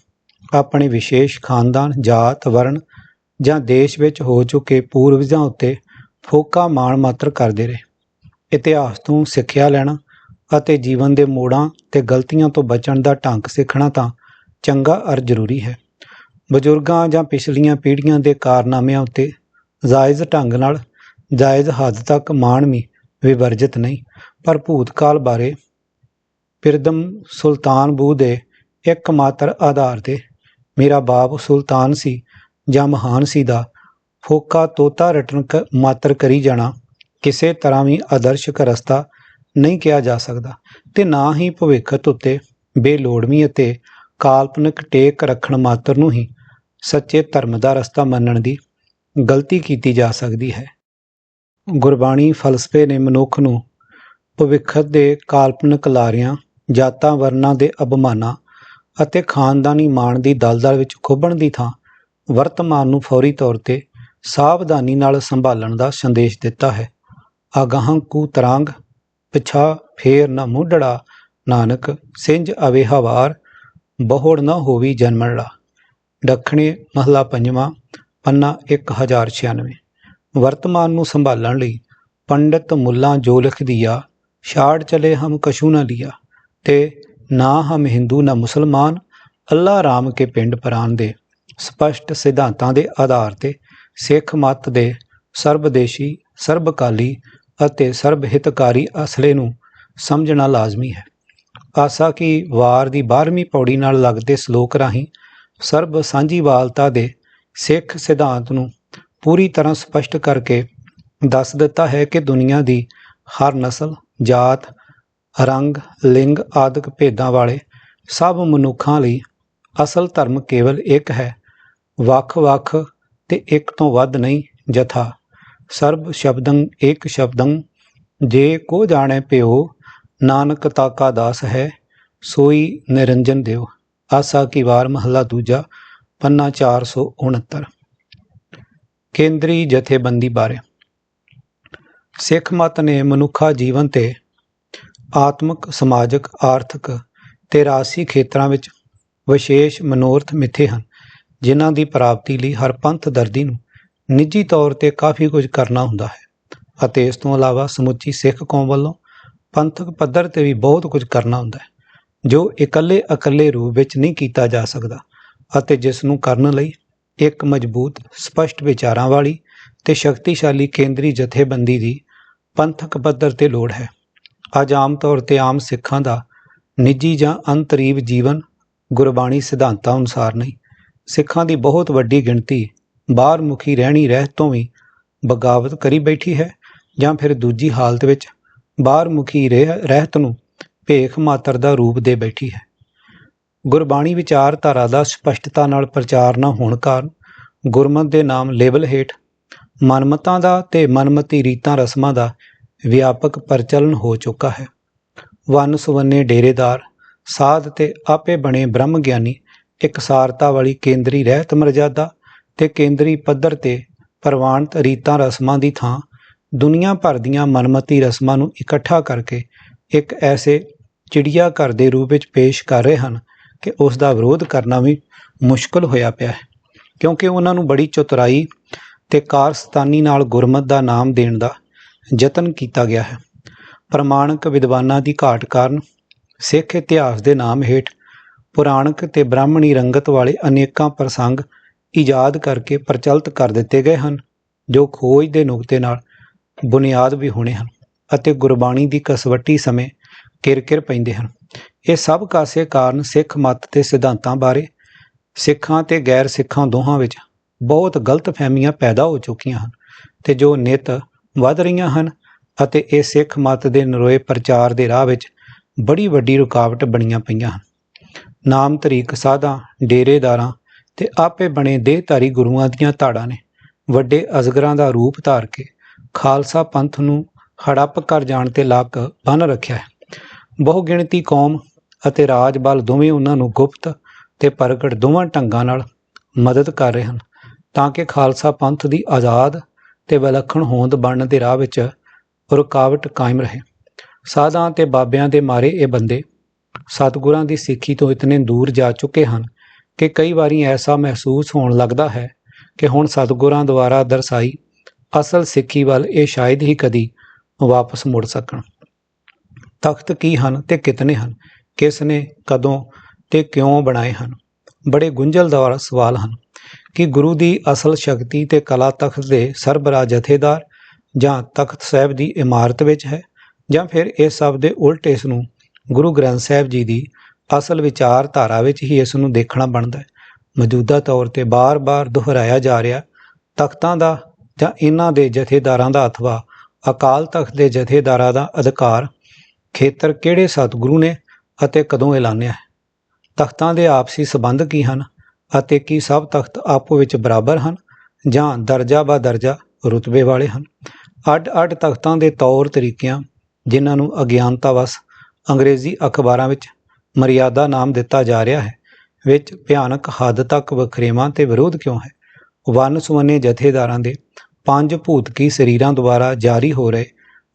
ਆਪਣੇ ਵਿਸ਼ੇਸ਼ ਖਾਨਦਾਨ, ਜਾਤ, ਵਰਣ ਜਾਂ ਦੇਸ਼ ਵਿੱਚ ਹੋ ਚੁੱਕੇ ਪੂਰਵਜਾਂ ਉੱਤੇ ਫੋਕਾ ਮਾਣ ਮਾਤਰ ਕਰਦੇ ਰਹੇ। ਇਤਿਹਾਸ ਤੋਂ ਸਿੱਖਿਆ ਲੈਣਾ ਅਤੇ ਜੀਵਨ ਦੇ ਮੋੜਾਂ ਤੇ ਗਲਤੀਆਂ ਤੋਂ ਬਚਣ ਦਾ ਢੰਗ ਸਿੱਖਣਾ ਤਾਂ ਚੰਗਾ ਅਰ ਜ਼ਰੂਰੀ ਹੈ। ਬਜ਼ੁਰਗਾਂ ਜਾਂ ਪਿਛਲੀਆਂ ਪੀੜ੍ਹੀਆਂ ਦੇ ਕਾਰਨਾਮਿਆਂ ਉੱਤੇ ਜਾਇਜ਼ ਢੰਗ ਨਾਲ, ਜਾਇਜ਼ ਹੱਦ ਤੱਕ ਮਾਣ ਵੀ ਵਿਵਰਜਿਤ ਨਹੀਂ। ਪਰ ਭੂਤਕਾਲ ਬਾਰੇ ਪਿਰਦਮ ਸੁਲਤਾਨ ਬੂ ਦੇ ਇੱਕ ਮਾਤਰ ਆਧਾਰ ਤੇ ਮੇਰਾ ਬਾਪ ਸੁਲਤਾਨ ਸੀ ਜਾਂ ਮਹਾਨ ਸੀ ਦਾ ਫੋਕਾ ਤੋਤਾ ਰਟਨ ਕ- ਮਾਤਰ ਕਰੀ ਜਾਣਾ ਕਿਸੇ ਤਰ੍ਹਾਂ ਵੀ ਆਦਰਸ਼ਕ ਰਸਤਾ ਨਹੀਂ ਕਿਹਾ ਜਾ ਸਕਦਾ ਤੇ ਨਾ ਹੀ ਭਵਿੱਖਤ ਉੱਤੇ ਬੇਲੋੜਵੀਂ ਅਤੇ ਕਾਲਪਨਿਕ ਟੇਕ ਰੱਖਣ ਮਾਤਰ ਨੂੰ ਹੀ ਸੱਚੇ ਧਰਮ ਦਾ ਰਸਤਾ ਮੰਨਣ ਦੀ ਗਲਤੀ ਕੀਤੀ ਜਾ ਸਕਦੀ ਹੈ। ਗੁਰਬਾਣੀ ਫਲਸਫੇ ਨੇ ਮਨੁੱਖ ਨੂੰ ਭਵਿੱਖਤ ਦੇ ਕਾਲਪਨਿਕ ਲਾਰਿਆਂ, ਜਾਤਾਂ ਵਰਨਾਂ ਦੇ ਅਭਮਾਨਾਂ ਅਤੇ ਖਾਨਦਾਨੀ ਮਾਣ ਦੀ ਦਲਦਲ ਵਿੱਚ ਖੁੱਭਣ ਦੀ ਥਾਂ ਵਰਤਮਾਨ ਨੂੰ ਫੌਰੀ ਤੌਰ ਤੇ ਸਾਵਧਾਨੀ ਨਾਲ ਸੰਭਾਲਣ ਦਾ ਸੰਦੇਸ਼ ਦਿੱਤਾ ਹੈ। ਅਗਾਹਾਂ ਕੂ ਤਰਾਂਗ, ਪਿਛਾ ਫੇਰ ਨਾ ਮੁੱਢੜਾ, ਨਾਨਕ ਸਿੰਜ ਅਵੇ ਹਵਾਰ, ਬਹੁੜ ਨਾ ਹੋਵੀ ਜਨਮੜਾ ਦੱਖਣੇ ਮਹਲਾ ਪੰਜਵਾਂ, ਪੰਨਾ 1096 ਵਰਤਮਾਨ ਨੂੰ ਸੰਭਾਲਣ ਲਈ ਪੰਡਤ ਮੁੱਲਾ ਜੋ ਲਿਖ ਦਿਆ ਛਾੜ ਚਲੇ ਹਮ ਕਛੂ ਨਾ ਲਿਆ, ਤੇ ਨਾ ਹਮ ਹਿੰਦੂ ਨਾ ਮੁਸਲਮਾਨ ਅੱਲਾ ਰਾਮ ਕੇ ਪਿੰਡ ਪਰਾਨ ਦੇ ਸਪਸ਼ਟ ਸਿਧਾਂਤਾਂ ਦੇ ਆਧਾਰ ਤੇ ਸਿੱਖ ਮਤ ਦੇ ਸਰਬਦੇਸ਼ੀ, ਸਰਬਕਾਲੀ ਅਤੇ ਸਰਬਹਿਤਕਾਰੀ ਅਸਲੇ ਨੂੰ ਸਮਝਣਾ ਲਾਜ਼ਮੀ ਹੈ। ਆਸਾ ਕਿ ਵਾਰ ਦੀ 12ਵੀਂ ਪੌੜੀ ਨਾਲ ਲੱਗਦੇ ਸ਼ਲੋਕ ਰਾਹੀਂ ਸਰਬ ਸਾਂਝੀਵਾਲਤਾ ਦੇ ਸਿੱਖ ਸਿਧਾਂਤ ਨੂੰ ਪੂਰੀ ਤਰ੍ਹਾਂ ਸਪਸ਼ਟ ਕਰਕੇ ਦੱਸ ਦਿੱਤਾ ਹੈ ਕਿ ਦੁਨੀਆ ਦੀ ਹਰ ਨਸਲ, ਜਾਤ, ਰੰਗ, ਲਿੰਗ ਆਦਿਕ ਭੇਦਾਂ ਵਾਲੇ ਸਭ ਮਨੁੱਖਾਂ ਲਈ ਅਸਲ ਧਰਮ ਕੇਵਲ ਇੱਕ ਹੈ। ਵੱਖ-ਵੱਖ ਤੇ ਇੱਕ ਤੋਂ ਵੱਧ ਨਹੀਂ, ਜਥਾ। ਸਰਬ ਸ਼ਬਦੰ ਏਕ ਸ਼ਬਦੰ, ਜੇ ਕੋ ਜਾਣੇ ਪਿਓ ਨਾਨਕ ਤਾਕਾ ਦਾਸ ਹੈ, ਸੋਈ ਨਿਰੰਜਨ ਦਿਓ। ਆਸਾ ਕੀ ਵਾਰ ਮਹੱਲਾ ਦੂਜਾ, ਪੰਨਾ 469 ਕੇਂਦਰੀ ਜਥੇਬੰਦੀ ਬਾਰੇ। ਸਿੱਖ ਮਤ ਨੇ ਮਨੁੱਖਾ ਜੀਵਨ ਤੇ ਆਤਮਿਕ, ਸਮਾਜਿਕ, ਆਰਥਿਕ ਤੇ ਰਾਸ਼ੀ ਖੇਤਰਾਂ ਵਿੱਚ ਵਿਸ਼ੇਸ਼ ਮਨੋਰਥ ਮਿੱਥੇ ਹਨ, ਜਿਨ੍ਹਾਂ ਦੀ ਪ੍ਰਾਪਤੀ ਲਈ ਹਰ ਪੰਥ ਦਰਦੀ ਨੂੰ ਨਿੱਜੀ ਤੌਰ ਤੇ ਕਾਫੀ ਕੁਝ ਕਰਨਾ ਹੁੰਦਾ ਹੈ ਅਤੇ ਇਸ ਤੋਂ ਇਲਾਵਾ ਸਮੁੱਚੀ ਸਿੱਖ ਕੌਮ ਵੱਲੋਂ ਪੰਥਕ ਪੱਧਰ ਤੇ ਵੀ ਬਹੁਤ ਕੁਝ ਕਰਨਾ ਹੁੰਦਾ ਹੈ, ਜੋ ਇਕੱਲੇ ਇਕੱਲੇ ਰੂਪ ਵਿੱਚ ਨਹੀਂ ਕੀਤਾ ਜਾ ਸਕਦਾ ਅਤੇ ਜਿਸ ਨੂੰ ਕਰਨ ਲਈ ਇੱਕ ਮਜ਼ਬੂਤ, ਸਪਸ਼ਟ ਵਿਚਾਰਾਂ ਵਾਲੀ ਤੇ ਸ਼ਕਤੀਸ਼ਾਲੀ ਕੇਂਦਰੀ ਜਥੇਬੰਦੀ ਦੀ ਪੰਥਕ ਪੱਧਰ ਤੇ ਲੋੜ ਹੈ। ਅੱਜ ਆਮ ਤੌਰ ਤੇ ਆਮ ਸਿੱਖਾਂ ਦਾ ਨਿੱਜੀ ਜਾਂ ਅੰਤਰੀਵ ਜੀਵਨ ਗੁਰਬਾਣੀ ਸਿਧਾਂਤਾਂ ਅਨੁਸਾਰ ਨਹੀਂ। ਸਿੱਖਾਂ ਦੀ ਬਹੁਤ ਵੱਡੀ ਗਿਣਤੀ ਬਾਹਰ ਮੁਖੀ ਰਹਿਣੀ ਰਹਿਤ ਤੋਂ ਵੀ ਬਗਾਵਤ ਕਰੀ ਬੈਠੀ ਹੈ ਜਾਂ ਫਿਰ ਦੂਜੀ ਹਾਲਤ ਵਿੱਚ ਬਾਹਰ ਮੁਖੀ ਰਹਿ- ਰਹਿਤ ਨੂੰ ਭੇਖ ਮਾਤਰ ਦਾ ਰੂਪ ਦੇ ਬੈਠੀ ਹੈ। ਗੁਰਬਾਣੀ ਵਿਚਾਰਧਾਰਾ ਦਾ ਸਪਸ਼ਟਤਾ ਨਾਲ ਪ੍ਰਚਾਰ ਨਾ ਹੋਣ ਕਾਰਨ ਗੁਰਮਤ ਦੇ ਨਾਮ ਲੇਬਲ ਹੇਠ ਮਨਮਤਾਂ ਦਾ ਤੇ ਮਨਮਤੀ ਰੀਤਾਂ ਰਸਮਾਂ ਦਾ ਵਿਆਪਕ ਪ੍ਰਚਲਨ ਹੋ ਚੁੱਕਾ ਹੈ। ਵਨ ਸੁਵੰਨੇ ਡੇਰੇਦਾਰ, ਸਾਧ ਤੇ ਆਪੇ ਬਣੇ ਬ੍ਰਹਮ ਗਿਆਨੀ ਇਕਸਾਰਤਾ ਵਾਲੀ ਕੇਂਦਰੀ ਰਹਿਤ ਮਰਜ਼ਾਦਾ ਤੇ ਕੇਂਦਰੀ ਪੱਧਰ ਤੇ ਪ੍ਰਵਾਨਿਤ ਰੀਤਾਂ ਰਸਮਾਂ ਦੀ ਥਾਂ ਦੁਨੀਆ ਭਰ ਦੀਆਂ ਮਨਮਤੀ ਰਸਮਾਂ ਨੂੰ ਇਕੱਠਾ ਕਰਕੇ ਇੱਕ ਐਸੇ ਚਿੜੀਆ ਘਰ ਦੇ ਰੂਪ ਵਿੱਚ ਪੇਸ਼ ਕਰ ਰਹੇ ਹਨ ਕਿ ਉਸ ਦਾ ਵਿਰੋਧ ਕਰਨਾ ਵੀ ਮੁਸ਼ਕਲ ਹੋਇਆ ਪਿਆ ਹੈ। ਕਿਉਂਕਿ ਉਹਨਾਂ ਨੂੰ ਬੜੀ ਚਤੁਰਾਈ ਤੇ ਕਾਰਸਤਾਨੀ ਨਾਲ ਗੁਰਮਤ ਦਾ ਨਾਮ ਦੇਣ ਦਾ ਯਤਨ ਕੀਤਾ ਗਿਆ ਹੈ। ਪ੍ਰਮਾਣਿਕ ਵਿਦਵਾਨਾਂ ਦੀ ਘਾਟ ਕਾਰਨ ਸਿੱਖ ਇਤਿਹਾਸ ਦੇ ਨਾਮ ਹੇਠ ਪੁਰਾਣਕ ਤੇ ਬ੍ਰਾਹਮਣੀ ਰੰਗਤ ਵਾਲੇ ਅਨੇਕਾਂ ਪ੍ਰਸੰਗ ਇਜਾਦ ਕਰਕੇ ਪ੍ਰਚਲਿਤ ਕਰ ਦਿੱਤੇ ਗਏ ਹਨ, ਜੋ ਖੋਜ ਦੇ ਨੁਕਤੇ ਨਾਲ ਬੁਨਿਆਦ ਵੀ ਹੋਣੇ ਹਨ ਅਤੇ ਗੁਰਬਾਣੀ ਦੀ ਕਸਵੱਟੀ ਸਮੇਂ ਕਿਰਕਿਰ ਪੈਂਦੇ ਹਨ। ਇਹ ਸਭ ਕਾਸੇ ਕਾਰਨ ਸਿੱਖ ਮਤ ਤੇ ਸਿਧਾਂਤਾਂ ਬਾਰੇ, ਸਿੱਖਾਂ ਤੇ ਗੈਰ ਸਿੱਖਾਂ ਦੋਹਾਂ ਵਿੱਚ ਬਹੁਤ ਗਲਤ ਫਹਿਮੀਆਂ ਪੈਦਾ ਹੋ ਚੁੱਕੀਆਂ ਹਨ ਤੇ ਜੋ ਨਿਤ ਵੱਧ ਰਹੀਆਂ ਹਨ ਅਤੇ ਇਹ ਸਿੱਖ ਮਤ ਦੇ ਨਰੋਏ ਪ੍ਰਚਾਰ ਦੇ ਰਾਹ ਵਿੱਚ ਬੜੀ ਵੱਡੀ ਰੁਕਾਵਟ ਬਣੀਆਂ ਪਈਆਂ ਹਨ। ਨਾਮ ਤਰੀਕ ਸਾਧਾਂ ਡੇਰੇਦਾਰਾਂ ਤੇ ਆਪੇ ਬਣੇ ਦੇਹਧਾਰੀ ਗੁਰੂਆਂ ਦੀਆਂ ਧਾੜਾਂ ਨੇ। ਵੱਡੇ ਅਜ਼ਗਰਾਂ ਦਾ ਰੂਪ ਧਾਰ ਕੇ ਖਾਲਸਾ ਪੰਥ ਨੂੰ ਹੜੱਪ ਕਰ ਜਾਣ ਤੇ ਲੱਕ ਬੰਨ ਰੱਖਿਆ ਹੈ। ਬਹੁਗਿਣਤੀ ਕੌਮ ਅਤੇ ਰਾਜ ਬਲ ਦੋਵੇਂ ਉਹਨਾਂ ਨੂੰ ਗੁਪਤ ਤੇ ਪ੍ਰਗਟ ਦੋਵਾਂ ਢੰਗਾਂ ਨਾਲ ਮਦਦ ਕਰ ਰਹੇ ਹਨ, ਤਾਂ ਕਿ ਖਾਲਸਾ ਪੰਥ ਦੀ ਆਜ਼ਾਦ ਤੇ ਵਿਲੱਖਣ ਹੋਂਦ ਬਣਨ ਦੇ ਰਾਹ ਵਿੱਚ ਰੁਕਾਵਟ ਕਾਇਮ ਰਹੇ। ਸਾਧਾਂ ਤੇ ਬਾਬਿਆਂ ਦੇ ਮਾਰੇ ਇਹ ਬੰਦੇ ਸਤਿਗੁਰਾਂ ਦੀ ਸਿੱਖੀ ਤੋਂ ਇਤਨੇ ਦੂਰ ਜਾ ਚੁੱਕੇ ਹਨ ਕਿ ਕਈ ਵਾਰੀ ਐਸਾ ਮਹਿਸੂਸ ਹੋਣ ਲੱਗਦਾ ਹੈ ਕਿ ਹੁਣ ਸਤਿਗੁਰਾਂ ਦੁਆਰਾ ਦਰਸਾਈ ਅਸਲ ਸਿੱਖੀ ਵੱਲ ਇਹ ਸ਼ਾਇਦ ਹੀ ਕਦੀ ਵਾਪਸ ਮੁੜ ਸਕਣ। ਤਖਤ ਕੀ ਹਨ ਤੇ ਕਿਤਨੇ ਹਨ? ਕਿਸ ਨੇ ਕਦੋਂ ਤੇ ਕਿਉਂ ਬਣਾਏ ਹਨ? ਬੜੇ ਗੁੰਝਲਦਾਰ ਸਵਾਲ ਹਨ। ਕਿ ਗੁਰੂ ਦੀ ਅਸਲ ਸ਼ਕਤੀ ਤੇ ਕਲਾ ਤਖਤ ਦੇ ਸਰਬਰਾਹ ਜਥੇਦਾਰ ਜਾਂ ਤਖਤ ਸਾਹਿਬ ਦੀ ਇਮਾਰਤ ਵਿੱਚ ਹੈ? ਜਾਂ ਫਿਰ ਇਸ ਸਭ ਦੇ ਉਲਟ ਇਸ ਨੂੰ ਗੁਰੂ ਗ੍ਰੰਥ ਸਾਹਿਬ ਜੀ ਦੀ ਅਸਲ ਵਿਚਾਰਧਾਰਾ ਵਿੱਚ ਹੀ ਇਸ ਨੂੰ ਦੇਖਣਾ ਬਣਦਾ ਹੈ? ਮੌਜੂਦਾ ਤੌਰ ਤੇ ਬਾਰ-ਬਾਰ ਦੁਹਰਾਇਆ ਜਾ ਰਿਹਾ ਤਖਤਾਂ ਦਾ ਜਾਂ ਇਹਨਾਂ ਦੇ ਜਥੇਦਾਰਾਂ ਦਾ ਅਥਵਾ ਅਕਾਲ ਤਖਤ ਦੇ ਜਥੇਦਾਰਾਂ ਦਾ ਅਧਿਕਾਰ ਖੇਤਰ ਕਿਹੜੇ ਸਤਿਗੁਰੂ ਨੇ ਅਤੇ ਕਦੋਂ ਐਲਾਨਿਆ ਹੈ? ਤਖਤਾਂ ਦੇ ਆਪਸੀ ਸਬੰਧ ਕੀ ਹਨ ਅਤੇ ਕੀ ਸਭ ਤਖਤ ਆਪੋ ਵਿੱਚ ਬਰਾਬਰ ਹਨ ਜਾਂ ਦਰਜਾ ਬਾ ਦਰਜਾ ਰੁਤਬੇ ਵਾਲੇ ਹਨ? ਅੱਡ-ਅੱਡ ਤਖਤਾਂ ਦੇ ਤੌਰ ਤਰੀਕਿਆਂ, ਜਿਨ੍ਹਾਂ ਨੂੰ ਅਗਿਆਨਤਾਵਸ ਅੰਗਰੇਜ਼ੀ ਅਖਬਾਰਾਂ ਵਿੱਚ ਮਰਿਆਦਾ ਨਾਮ ਦਿੱਤਾ ਜਾ ਰਿਹਾ ਹੈ, ਵਿੱਚ ਭਿਆਨਕ ਹੱਦ ਤੱਕ ਵਖਰੇਵਾਂ ਤੇ ਵਿਰੋਧ ਕਿਉਂ ਹੈ? ਵਨ ਸੁਵੰਨੇ ਜਥੇਦਾਰਾਂ ਦੇ ਪੰਜ ਭੂਤਕੀ ਸਰੀਰਾਂ ਦੁਆਰਾ ਜਾਰੀ ਹੋ ਰਹੇ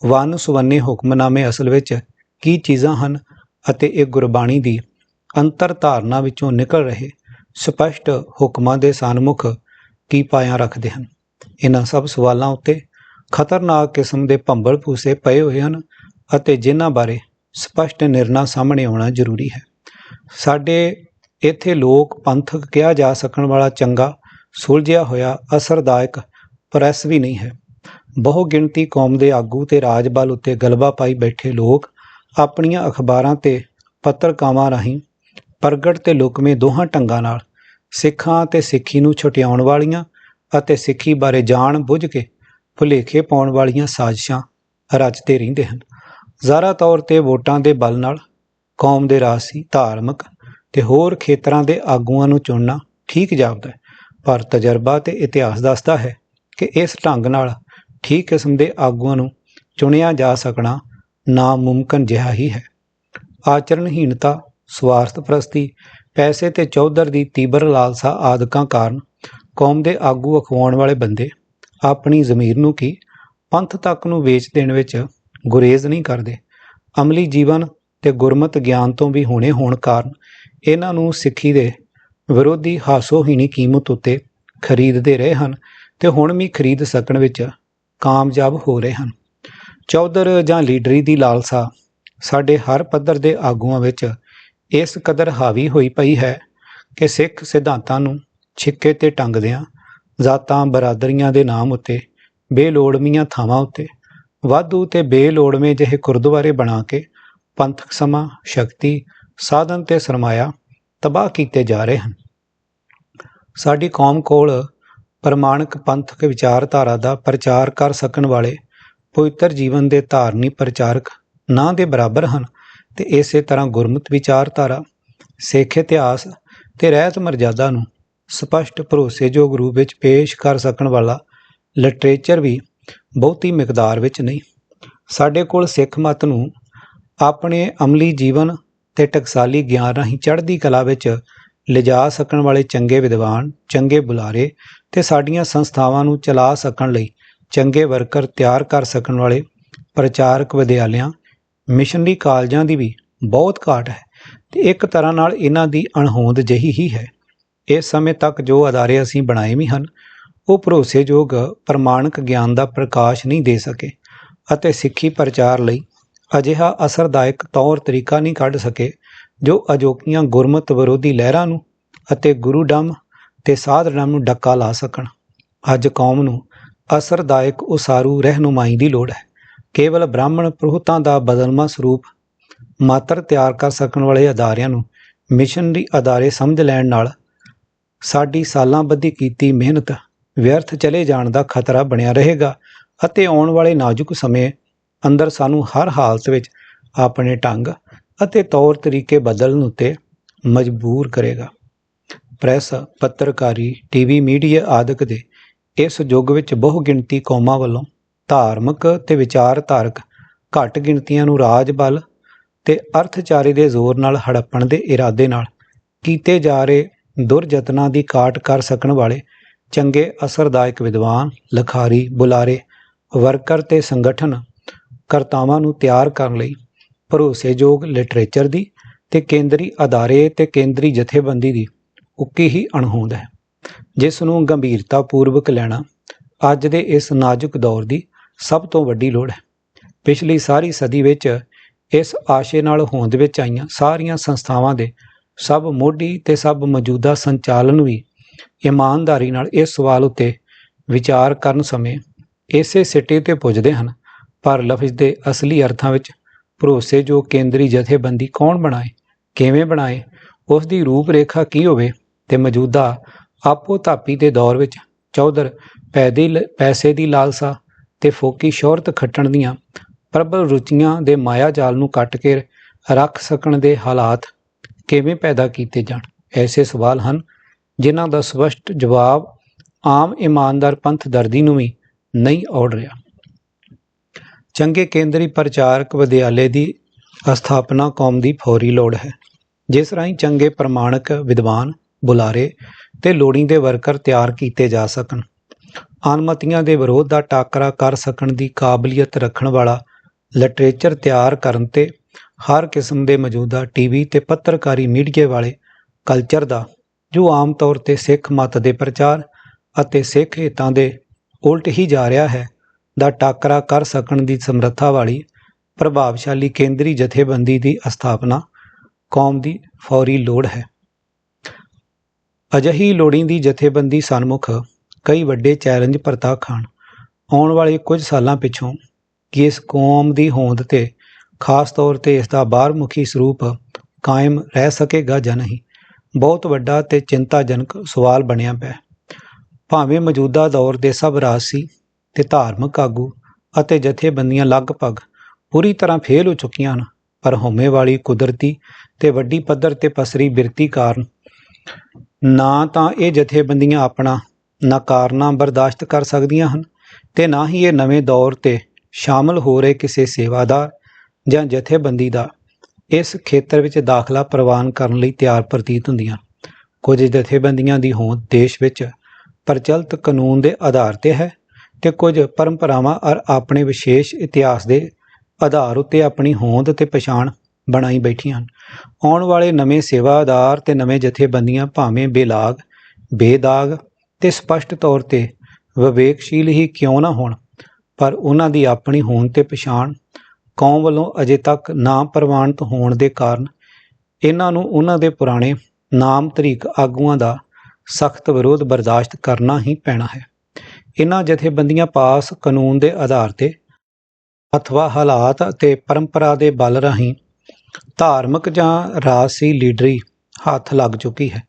ਵਨ ਸੁਵੰਨੇ ਹੁਕਮਨਾਮੇ ਅਸਲ ਵਿੱਚ ਕੀ ਚੀਜ਼ਾਂ ਹਨ ਅਤੇ ਇਹ ਗੁਰਬਾਣੀ ਦੀ ਅੰਤਰ ਧਾਰਨਾ ਵਿੱਚੋਂ ਨਿਕਲ ਰਹੇ ਸਪਸ਼ਟ ਹੁਕਮਾਂ ਦੇ ਸਨਮੁਖ ਕੀ ਪਾਇਆ ਰੱਖਦੇ ਹਨ? ਇਹਨਾਂ ਸਭ ਸਵਾਲਾਂ ਉੱਤੇ ਖਤਰਨਾਕ ਕਿਸਮ ਦੇ ਭੰਬਲ ਭੂਸੇ ਪਏ ਹੋਏ ਹਨ ਅਤੇ ਜਿਨ੍ਹਾਂ ਬਾਰੇ ਸਪਸ਼ਟ ਨਿਰਣਾ ਸਾਹਮਣੇ ਆਉਣਾ ਜ਼ਰੂਰੀ ਹੈ। ਸਾਡੇ ਇੱਥੇ ਲੋਕ ਪੰਥਕ ਕਿਹਾ ਜਾ ਸਕਣ ਵਾਲਾ ਚੰਗਾ, ਸੁਲਝਿਆ ਹੋਇਆ, ਅਸਰਦਾਇਕ ਪ੍ਰੈਸ ਵੀ ਨਹੀਂ ਹੈ। ਬਹੁਗਿਣਤੀ ਕੌਮ ਦੇ ਆਗੂ ਤੇ ਰਾਜਬਲ ਉੱਤੇ ਗਲਬਾ ਪਾਈ ਬੈਠੇ ਲੋਕ ਆਪਣੀਆਂ ਅਖਬਾਰਾਂ ਤੇ ਪੱਤਰਕਾਵਾਂ ਰਾਹੀਂ ਪ੍ਰਗਟ ਤੇ ਲੁਕਵੇਂ ਦੋਹਾਂ ਢੰਗਾਂ ਨਾਲ ਸਿੱਖਾਂ ਤੇ ਸਿੱਖੀ ਨੂੰ ਛੁਟਿਆਉਣ ਵਾਲੀਆਂ ਅਤੇ ਸਿੱਖੀ ਬਾਰੇ ਜਾਣ ਬੁੱਝ ਕੇ ਭੁਲੇਖੇ ਪਾਉਣ ਵਾਲੀਆਂ ਸਾਜ਼ਿਸ਼ਾਂ ਰਚਦੇ ਰਹਿੰਦੇ ਹਨ। ਜ਼ਾਰਾ ਤੌਰ ਤੇ ਵੋਟਾਂ ਦੇ ਬਲ ਨਾਲ ਕੌਮ ਦੇ ਰਾਸੀ ਧਾਰਮਿਕ ਤੇ ਹੋਰ ਖੇਤਰਾਂ ਦੇ ਆਗੂਆਂ ਨੂੰ ਚੁਣਨਾ ਠੀਕ ਜਾਪਦਾ ਹੈ। ਪਰ ਤਜਰਬਾ ਤੇ ਇਤਿਹਾਸ ਦੱਸਦਾ ਹੈ ਕਿ ਇਸ ਢੰਗ ਨਾਲ ਠੀਕ ਕਿਸਮ ਦੇ ਆਗੂਆਂ ਨੂੰ ਚੁਣਿਆ ਜਾ ਸਕਣਾ ਨਾਮੁਮਕਨ ਜਿਹਾ ਹੀ ਹੈ। ਆਚਰਣਹੀਣਤਾ ਸਵਾਰਥ ਪ੍ਰਸਤੀ ਪੈਸੇ ਤੇ ਚੌਧਰ ਦੀ ਤੀਬਰ ਲਾਲਸਾ ਆਦਿਕਾਂ ਕਾਰਨ ਕੌਮ ਦੇ ਆਗੂ ਅਖਵਾਉਣ ਵਾਲੇ ਬੰਦੇ ਆਪਣੀ ਜ਼ਮੀਰ ਨੂੰ ਕੀ ਪੰਥ ਤੱਕ ਨੂੰ ਵੇਚ ਦੇਣ ਵਿੱਚ ਗੁਰੇਜ਼ ਨਹੀਂ ਕਰਦੇ। ਅਮਲੀ ਜੀਵਨ ਤੇ ਗੁਰਮਤ ਗਿਆਨ ਤੋਂ ਵੀ ਹੋਣੇ ਹੋਣ ਕਾਰਨ ਇਹਨਾਂ ਨੂੰ ਸਿੱਖੀ ਦੇ ਵਿਰੋਧੀ ਹਾਸੋਹੀਣੀ ਕੀਮਤ ਉੱਤੇ ਖਰੀਦਦੇ ਰਹੇ ਹਨ ਤੇ ਹੁਣ ਵੀ ਖਰੀਦ ਸਕਣ ਵਿੱਚ ਕਾਮਯਾਬ ਹੋ ਰਹੇ ਹਨ। ਚੌਧਰ ਜਾਂ ਲੀਡਰੀ ਦੀ ਲਾਲਸਾ ਸਾਡੇ ਹਰ ਪੱਧਰ ਦੇ ਆਗੂਆਂ ਵਿੱਚ ਇਸ ਕਦਰ ਹਾਵੀ ਹੋਈ ਪਈ ਹੈ ਕਿ ਸਿੱਖ ਸਿਧਾਂਤਾਂ ਨੂੰ ਛਿੱਕੇ ਤੇ ਟੰਗਦਿਆਂ ਜ਼ਾਤਾਂ ਬਰਾਦਰੀਆਂ ਦੇ ਨਾਮ ਉੱਤੇ, ਬੇਲੋੜਵੀਆਂ ਥਾਵਾਂ ਉੱਤੇ, ਵਾਧੂ ਤੇ ਬੇਲੋੜਵੇਂ ਜਿਹੇ ਗੁਰਦੁਆਰੇ ਬਣਾ ਕੇ ਪੰਥਕ ਸਮਾਂ, ਸ਼ਕਤੀ, ਸਾਧਨ ਤੇ ਸਰਮਾਇਆ ਤਬਾਹ ਕੀਤੇ ਜਾ ਰਹੇ ਹਨ। ਸਾਡੀ ਕੌਮ ਕੋਲ ਪ੍ਰਮਾਣਿਕ ਪੰਥਕ ਵਿਚਾਰਧਾਰਾ ਦਾ ਪ੍ਰਚਾਰ ਕਰ ਸਕਣ ਵਾਲੇ ਪਵਿੱਤਰ ਜੀਵਨ ਦੇ ਧਾਰਨੀ ਪ੍ਰਚਾਰਕ ਨਾ ਦੇ ਬਰਾਬਰ ਹਨ ਤੇ ਇਸੇ ਤਰ੍ਹਾਂ ਗੁਰਮਤ ਵਿਚਾਰਧਾਰਾ, ਸਿੱਖ ਇਤਿਹਾਸ ਤੇ ਰਹਿਤ ਮਰਜ਼ਾਦਾ ਨੂੰ ਸਪਸ਼ਟ ਭਰੋਸੇਯੋਗ ਰੂਪ ਵਿੱਚ ਪੇਸ਼ ਕਰ ਸਕਣ ਵਾਲਾ ਲਿਟਰੇਚਰ ਵੀ ਬਹੁਤੀ ਮਿਕਦਾਰ ਵਿੱਚ ਨਹੀਂ। ਸਾਡੇ ਕੋਲ ਸਿੱਖ ਮਤ ਨੂੰ ਆਪਣੇ ਅਮਲੀ ਜੀਵਨ ਤੇ ਟਕਸਾਲੀ ਗਿਆਨ ਰਾਹੀਂ ਚੜ੍ਹਦੀ ਕਲਾ ਵਿੱਚ ਲਿਜਾ ਸਕਣ ਵਾਲੇ ਚੰਗੇ ਵਿਦਵਾਨ, ਚੰਗੇ ਬੁਲਾਰੇ ਤੇ ਸਾਡੀਆਂ ਸੰਸਥਾਵਾਂ ਨੂੰ ਚਲਾ ਸਕਣ ਲਈ ਚੰਗੇ ਵਰਕਰ ਤਿਆਰ ਕਰ ਸਕਣ ਵਾਲੇ ਪ੍ਰਚਾਰਕ ਵਿਦਿਆਲਿਆਂ, ਮਿਸ਼ਨਰੀ ਕਾਲਜਾਂ ਦੀ ਵੀ ਬਹੁਤ ਘਾਟ ਹੈ ਤੇ ਇੱਕ ਤਰ੍ਹਾਂ ਨਾਲ ਇਹਨਾਂ ਦੀ ਅਣਹੋਂਦ ਜਹੀ ਹੀ ਹੈ। ਇਸ ਸਮੇਂ ਤੱਕ ਜੋ ਅਦਾਰੇ ਅਸੀਂ ਬਣਾਏ ਵੀ ਹਨ, ਉਹ ਭਰੋਸੇਯੋਗ ਪ੍ਰਮਾਣਿਕ ਗਿਆਨ ਦਾ ਪ੍ਰਕਾਸ਼ ਨਹੀਂ ਦੇ ਸਕੇ ਅਤੇ ਸਿੱਖੀ ਪ੍ਰਚਾਰ ਲਈ ਅਜਿਹਾ ਅਸਰਦਾਇਕ ਤੌਰ ਤਰੀਕਾ ਨਹੀਂ ਕੱਢ ਸਕੇ ਜੋ ਅਜੋਕੀਆਂ ਗੁਰਮਤ ਵਿਰੋਧੀ ਲਹਿਰਾਂ ਨੂੰ ਅਤੇ ਗੁਰੂ ਡੰਮ ਤੇ ਸਾਧ ਡੰਮ ਨੂੰ ਡੱਕਾ ਲਾ ਸਕਣ। ਅੱਜ ਕੌਮ ਨੂੰ ਅਸਰਦਾਇਕ ਉਸਾਰੂ ਰਹਿਨੁਮਾਈ ਦੀ ਲੋੜ ਹੈ। ਕੇਵਲ ਬ੍ਰਾਹਮਣ ਪ੍ਰੋਹਤਾਂ ਦਾ ਬਦਲਮਾ ਸਰੂਪ ਮਾਤਰ ਤਿਆਰ ਕਰ ਸਕਣ ਵਾਲੇ ਅਦਾਰਿਆਂ ਨੂੰ ਮਿਸ਼ਨਰੀ ਅਦਾਰੇ ਸਮਝ ਲੈਣ ਨਾਲ ਸਾਡੀ ਸਾਲਾਂ ਬੱਧੀ ਕੀਤੀ ਮਿਹਨਤ ਵਿਅਰਥ ਚਲੇ ਜਾਣ ਦਾ ਖਤਰਾ ਬਣਿਆ ਰਹੇਗਾ ਅਤੇ ਆਉਣ ਵਾਲੇ ਨਾਜ਼ੁਕ ਸਮੇਂ ਅੰਦਰ ਸਾਨੂੰ ਹਰ ਹਾਲਤ ਵਿੱਚ ਆਪਣੇ ਢੰਗ ਅਤੇ ਤੌਰ ਤਰੀਕੇ ਬਦਲਣ ਉੱਤੇ ਮਜਬੂਰ ਕਰੇਗਾ। ਪ੍ਰੈਸ, ਪੱਤਰਕਾਰੀ ਟੀਵੀ ਮੀਡੀਆ ਆਦਿਕ ਦੇ ਇਸ ਯੁੱਗ ਵਿੱਚ ਬਹੁ ਗਿਣਤੀ ਕੌਮਾਂ ਵੱਲੋਂ ਧਾਰਮਿਕ ਤੇ ਵਿਚਾਰਧਾਰਕ ਘੱਟ ਗਿਣਤੀਆਂ ਨੂੰ ਰਾਜ ਬਲ ਤੇ ਅਰਥਚਾਰੇ ਦੇ ਜ਼ੋਰ ਨਾਲ ਹੜੱਪਣ ਦੇ ਇਰਾਦੇ ਨਾਲ ਕੀਤੇ ਜਾ ਰਹੇ ਦੁਰਯਤਨਾਂ ਦੀ ਕਾਟ ਕਰ ਸਕਣ ਵਾਲੇ ਚੰਗੇ ਅਸਰਦਾਇਕ ਵਿਦਵਾਨ, ਲਖਾਰੀ, ਬੁਲਾਰੇ, ਵਰਕਰ ਤੇ ਸੰਗਠਨ ਕਰਤਾਵਾਂ ਨੂੰ ਤਿਆਰ ਕਰਨ ਲਈ ਭਰੋਸੇਯੋਗ ਲਿਟਰੇਚਰ ਦੀ ਤੇ ਕੇਂਦਰੀ ਅਦਾਰੇ ਤੇ ਕੇਂਦਰੀ ਜਥੇਬੰਦੀ ਦੀ ਉੱਕੀ ਹੀ ਅਣਹੋਂਦ ਹੈ ਜਿਸ ਨੂੰ ਗੰਭੀਰਤਾ ਪੂਰਵਕ ਲੈਣਾ ਅੱਜ ਦੇ ਇਸ ਨਾਜ਼ੁਕ ਦੌਰ ਦੀ ਸਭ ਤੋਂ ਵੱਡੀ ਲੋੜ ਹੈ। ਪਿਛਲੀ ਸਾਰੀ ਸਦੀ ਵਿੱਚ ਇਸ ਆਸ਼ੇ ਨਾਲ ਹੋਂਦ ਵਿੱਚ ਆਈਆਂ ਸਾਰੀਆਂ ਸੰਸਥਾਵਾਂ ਦੇ ਸਭ ਮੋਢੀ ਤੇ ਸਭ ਮੌਜੂਦਾ ਸੰਚਾਲਨ ਵੀ ਇਮਾਨਦਾਰੀ ਨਾਲ ਇਸ ਸਵਾਲ ਉੱਤੇ ਵਿਚਾਰ ਕਰਨ ਸਮੇਂ ਇਸੇ ਸਿੱਟੇ ਤੇ ਪੁੱਜਦੇ ਹਨ, ਪਰ ਲਫ਼ਜ਼ ਦੇ ਅਸਲੀ ਅਰਥਾਂ ਵਿੱਚ ਭਰੋਸੇਯੋਗ ਕੇਂਦਰੀ ਜਥੇਬੰਦੀ ਕੌਣ ਬਣਾਏ, ਕਿਵੇਂ ਬਣਾਏ ਉਸ ਦੀ ਰੂਪਰੇਖਾ ਕੀ ਹੋਵੇ ਤੇ ਮੌਜੂਦਾ ਆਪੋ ਧਾਪੀ ਦੇ ਦੌਰ ਵਿੱਚ ਚੌਧਰ ਪੈਦੀ ਪੈਸੇ ਦੀ ਲਾਲਸਾ ਤੇ ਫੋਕੀ ਸ਼ੋਹਰਤ ਖੱਟਣ ਦੀਆਂ ਪ੍ਰਬਲ ਰੁਚੀਆਂ ਦੇ ਮਾਇਆ ਜਾਲ ਨੂੰ ਕੱਟ ਕੇ ਰੱਖ ਸਕਣ ਦੇ ਹਾਲਾਤ ਕਿਵੇਂ ਪੈਦਾ ਕੀਤੇ ਜਾਣ? ਐਸੇ ਸਵਾਲ ਹਨ ਜਿਨ੍ਹਾਂ ਦਾ ਸਪਸ਼ਟ ਜਵਾਬ ਆਮ ਇਮਾਨਦਾਰ ਪੰਥ ਦਰਦੀ ਨੂੰ ਵੀ ਨਹੀਂ ਔੜ ਰਿਹਾ। ਚੰਗੇ ਕੇਂਦਰੀ ਪ੍ਰਚਾਰਕ ਵਿਦਿਆਲੇ ਦੀ ਸਥਾਪਨਾ ਕੌਮ ਦੀ ਫੌਰੀ ਲੋੜ ਹੈ। ਜਿਸ ਰਾਹੀਂ ਚੰਗੇ ਪ੍ਰਮਾਣਕ ਵਿਦਵਾਨ, ਬੁਲਾਰੇ ਤੇ ਲੋੜੀਂਦੇ ਵਰਕਰ ਤਿਆਰ ਕੀਤੇ ਜਾ ਸਕਣ। ਅਨਮਤੀਆਂ ਦੇ ਵਿਰੋਧ ਦਾ ਟਾਕਰਾ ਕਰ ਸਕਣ ਦੀ ਕਾਬਲੀਅਤ ਰੱਖਣ ਵਾਲਾ ਲਿਟਰੇਚਰ ਤਿਆਰ ਕਰਨ ਤੇ ਹਰ ਕਿਸਮ ਦੇ ਮੌਜੂਦਾ ਟੀਵੀ ਤੇ ਪੱਤਰਕਾਰੀ ਮੀਡੀਆ ਵਾਲੇ ਕਲਚਰ ਦਾ, ਜੋ ਆਮ ਤੌਰ ਤੇ ਸਿੱਖ ਮਤ ਦੇ ਪ੍ਰਚਾਰ ਅਤੇ ਸਿੱਖ ਹਿੱਤਾਂ ਦੇ ਉਲਟ ਹੀ ਜਾ ਰਿਹਾ ਹੈ ਦਾ ਟਾਕਰਾ ਕਰ ਸਕਣ ਦੀ ਸਮਰੱਥਾ ਵਾਲੀ ਪ੍ਰਭਾਵਸ਼ਾਲੀ ਕੇਂਦਰੀ ਜਥੇਬੰਦੀ ਦੀ ਸਥਾਪਨਾ ਕੌਮ ਦੀ ਫੌਰੀ ਲੋੜ ਹੈ। ਅਜਿਹੀ ਲੋੜੀਂਦੀ ਜਥੇਬੰਦੀ ਸਨਮੁਖ ਕਈ ਵੱਡੇ ਚੈਲੰਜ ਪ੍ਰਤਾ ਖਾਣ ਆਉਣ ਵਾਲੇ ਕੁਝ ਸਾਲਾਂ ਪਿਛੋਂ ਕਿ ਇਸ ਕੌਮ ਦੀ ਹੋਂਦ ਤੇ ਖਾਸ ਤੌਰ ਤੇ ਇਸ ਦਾ ਬਾਹਰਮੁਖੀ ਸਰੂਪ ਕਾਇਮ ਰਹਿ ਸਕੇਗਾ ਜਾਂ ਨਹੀਂ, ਬਹੁਤ ਵੱਡਾ ਤੇ ਚਿੰਤਾਜਨਕ ਸਵਾਲ ਬਣਿਆ ਪਿਆ। ਭਾਵੇਂ ਮੌਜੂਦਾ ਦੌਰ ਦੇ ਸਭ ਰਾਜ ਸੀ ਤੇ ਧਾਰਮਿਕ ਆਗੂ ਅਤੇ ਜਥੇਬੰਦੀਆਂ ਲਗਭਗ ਪੂਰੀ ਤਰ੍ਹਾਂ ਫੇਲ ਹੋ ਚੁੱਕੀਆਂ ਹਨ। ਪਰ ਹਉਮੈ ਵਾਲੀ ਕੁਦਰਤੀ ਤੇ ਵੱਡੀ ਪੱਧਰ ਤੇ ਪਸਰੀ ਬਿਰਤੀ ਕਾਰਨ ਨਾ ਤਾਂ ਇਹ ਜਥੇਬੰਦੀਆਂ ਆਪਣਾ ਨਕਾਰਨਾ ਬਰਦਾਸ਼ਤ ਕਰ ਸਕਦੀਆਂ ਹਨ ਤੇ ਨਾ ਹੀ ਇਹ ਨਵੇਂ ਦੌਰ ਤੇ ਸ਼ਾਮਲ ਹੋ ਰਹੇ ਕਿਸੇ ਸੇਵਾਦਾਰ ਜਾਂ ਜਥੇਬੰਦੀ ਦਾ ਇਸ ਖੇਤਰ ਵਿੱਚ ਦਾਖਲਾ ਪ੍ਰਵਾਨ ਕਰਨ ਲਈ ਤਿਆਰ ਪ੍ਰਤੀਤ ਹੁੰਦੀਆਂ ਕੁਝ ਜਥੇਬੰਦੀਆਂ ਦੀ ਹੋਂਦ ਦੇਸ਼ ਵਿੱਚ ਪ੍ਰਚਲਿਤ ਕਾਨੂੰਨ ਦੇ ਆਧਾਰ ਤੇ ਹੈ। ਤੇ ਕੁਝ ਪਰੰਪਰਾਵਾਂ ਅਰ ਆਪਣੇ ਵਿਸ਼ੇਸ਼ ਇਤਿਹਾਸ ਦੇ ਆਧਾਰ ਉੱਤੇ ਆਪਣੀ ਹੋਂਦ ਤੇ ਪਛਾਣ ਬਣਾਈ ਬੈਠੀਆਂ ਹਨ। ਆਉਣ ਵਾਲੇ ਨਵੇਂ ਸੇਵਾਦਾਰ ਤੇ ਨਵੇਂ ਜਥੇਬੰਦੀਆਂ ਭਾਵੇਂ ਬੇਲਾਗ, ਬੇਦਾਗ ਤੇ ਸਪਸ਼ਟ ਤੌਰ ਤੇ ਵਿਵੇਕਸ਼ੀਲ ਹੀ ਕਿਉਂ ਨਾ ਹੋਣ, ਪਰ ਉਹਨਾਂ ਦੀ ਆਪਣੀ ਹੋਂਦ ਤੇ ਪਛਾਣ ਕੌਮ ਵੱਲੋਂ ਅਜੇ ਤੱਕ ਨਾ ਪ੍ਰਵਾਨਿਤ ਹੋਣ ਦੇ ਕਾਰਨ ਇਹਨਾਂ ਨੂੰ ਉਹਨਾਂ ਦੇ ਪੁਰਾਣੇ ਨਾਮ ਤਰੀਕ ਆਗੂਆਂ ਦਾ ਸਖਤ ਵਿਰੋਧ ਬਰਦਾਸ਼ਤ ਕਰਨਾ ਹੀ ਪੈਣਾ ਹੈ। ਇਹਨਾਂ ਜਥੇਬੰਦੀਆਂ ਪਾਸ ਕਾਨੂੰਨ ਦੇ ਆਧਾਰ ਤੇ ਅਥਵਾ ਹਾਲਾਤ ਅਤੇ ਪਰੰਪਰਾ ਦੇ ਬਲ ਰਾਹੀਂ ਧਾਰਮਿਕ ਜਾਂ ਰਾਜਸੀ ਲੀਡਰੀ ਹੱਥ ਲੱਗ ਚੁੱਕੀ ਹੈ।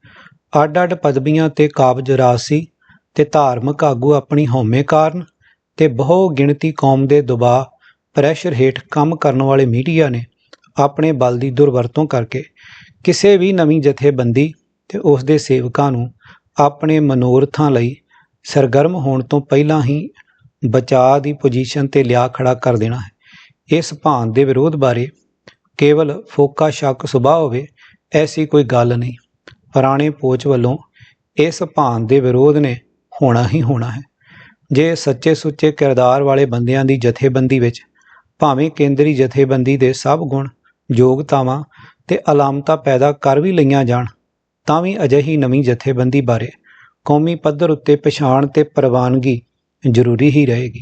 ਅੱਡ-ਅੱਡ ਪਦਵੀਆਂ ਤੇ ਕਾਬਜ ਰਾਜਸੀ ਤੇ ਧਾਰਮਿਕ ਆਗੂ ਆਪਣੀ ਹਉਮੈ ਕਾਰਨ ਤੇ ਬਹੁ ਗਿਣਤੀ ਕੌਮ ਦੇ ਦਬਾਅ, ਪ੍ਰੈਸ਼ਰ ਹੇਠ ਕੰਮ ਕਰਨ ਵਾਲੇ ਮੀਡੀਆ ਨੇ ਆਪਣੇ ਬਲ ਦੀ ਦੁਰਵਰਤੋਂ ਕਰਕੇ ਕਿਸੇ ਵੀ ਨਵੀਂ ਜਥੇਬੰਦੀ ਤੇ ਉਸ ਦੇ ਸੇਵਕਾਂ ਨੂੰ ਆਪਣੇ ਮਨੋਰਥਾਂ ਲਈ ਸਰਗਰਮ ਹੋਣ ਤੋਂ ਪਹਿਲਾਂ ਹੀ ਬਚਾਅ ਦੀ ਪੋਜੀਸ਼ਨ ਤੇ ਲਿਆ ਖੜਾ ਕਰ ਦੇਣਾ ਹੈ। ਇਸ ਭਾਨ ਦੇ ਵਿਰੋਧ ਬਾਰੇ ਕੇਵਲ ਫੋਕਾ ਸ਼ੱਕ ਸੁਭਾਅ ਹੋਵੇ, ਐਸੀ ਕੋਈ ਗੱਲ ਨਹੀਂ। ਪੁਰਾਣੇ ਪੋਚ ਵੱਲੋਂ ਇਸ ਭਾਂਤ ਦੇ ਵਿਰੋਧ ਨੇ ਹੋਣਾ ਹੀ ਹੋਣਾ ਹੈ। ਜੇ ਸੱਚੇ ਸੁੱਚੇ ਕਿਰਦਾਰ ਵਾਲੇ ਬੰਦਿਆਂ ਦੀ ਜਥੇਬੰਦੀ ਵਿੱਚ, ਭਾਵੇਂ ਕੇਂਦਰੀ ਜਥੇਬੰਦੀ ਦੇ ਸਭ ਗੁਣ, ਯੋਗਤਾਵਾਂ ਤੇ ਅਲਾਮਤਾਂ ਪੈਦਾ ਕਰ ਵੀ ਲਈਆਂ ਜਾਣ, ਤਾਂ ਵੀ ਅਜਿਹੀ ਨਵੀਂ ਜਥੇਬੰਦੀ ਬਾਰੇ ਕੌਮੀ ਪੱਧਰ ਉੱਤੇ ਪਛਾਣ ਤੇ ਪ੍ਰਵਾਨਗੀ ਜ਼ਰੂਰੀ ਹੀ ਰਹੇਗੀ।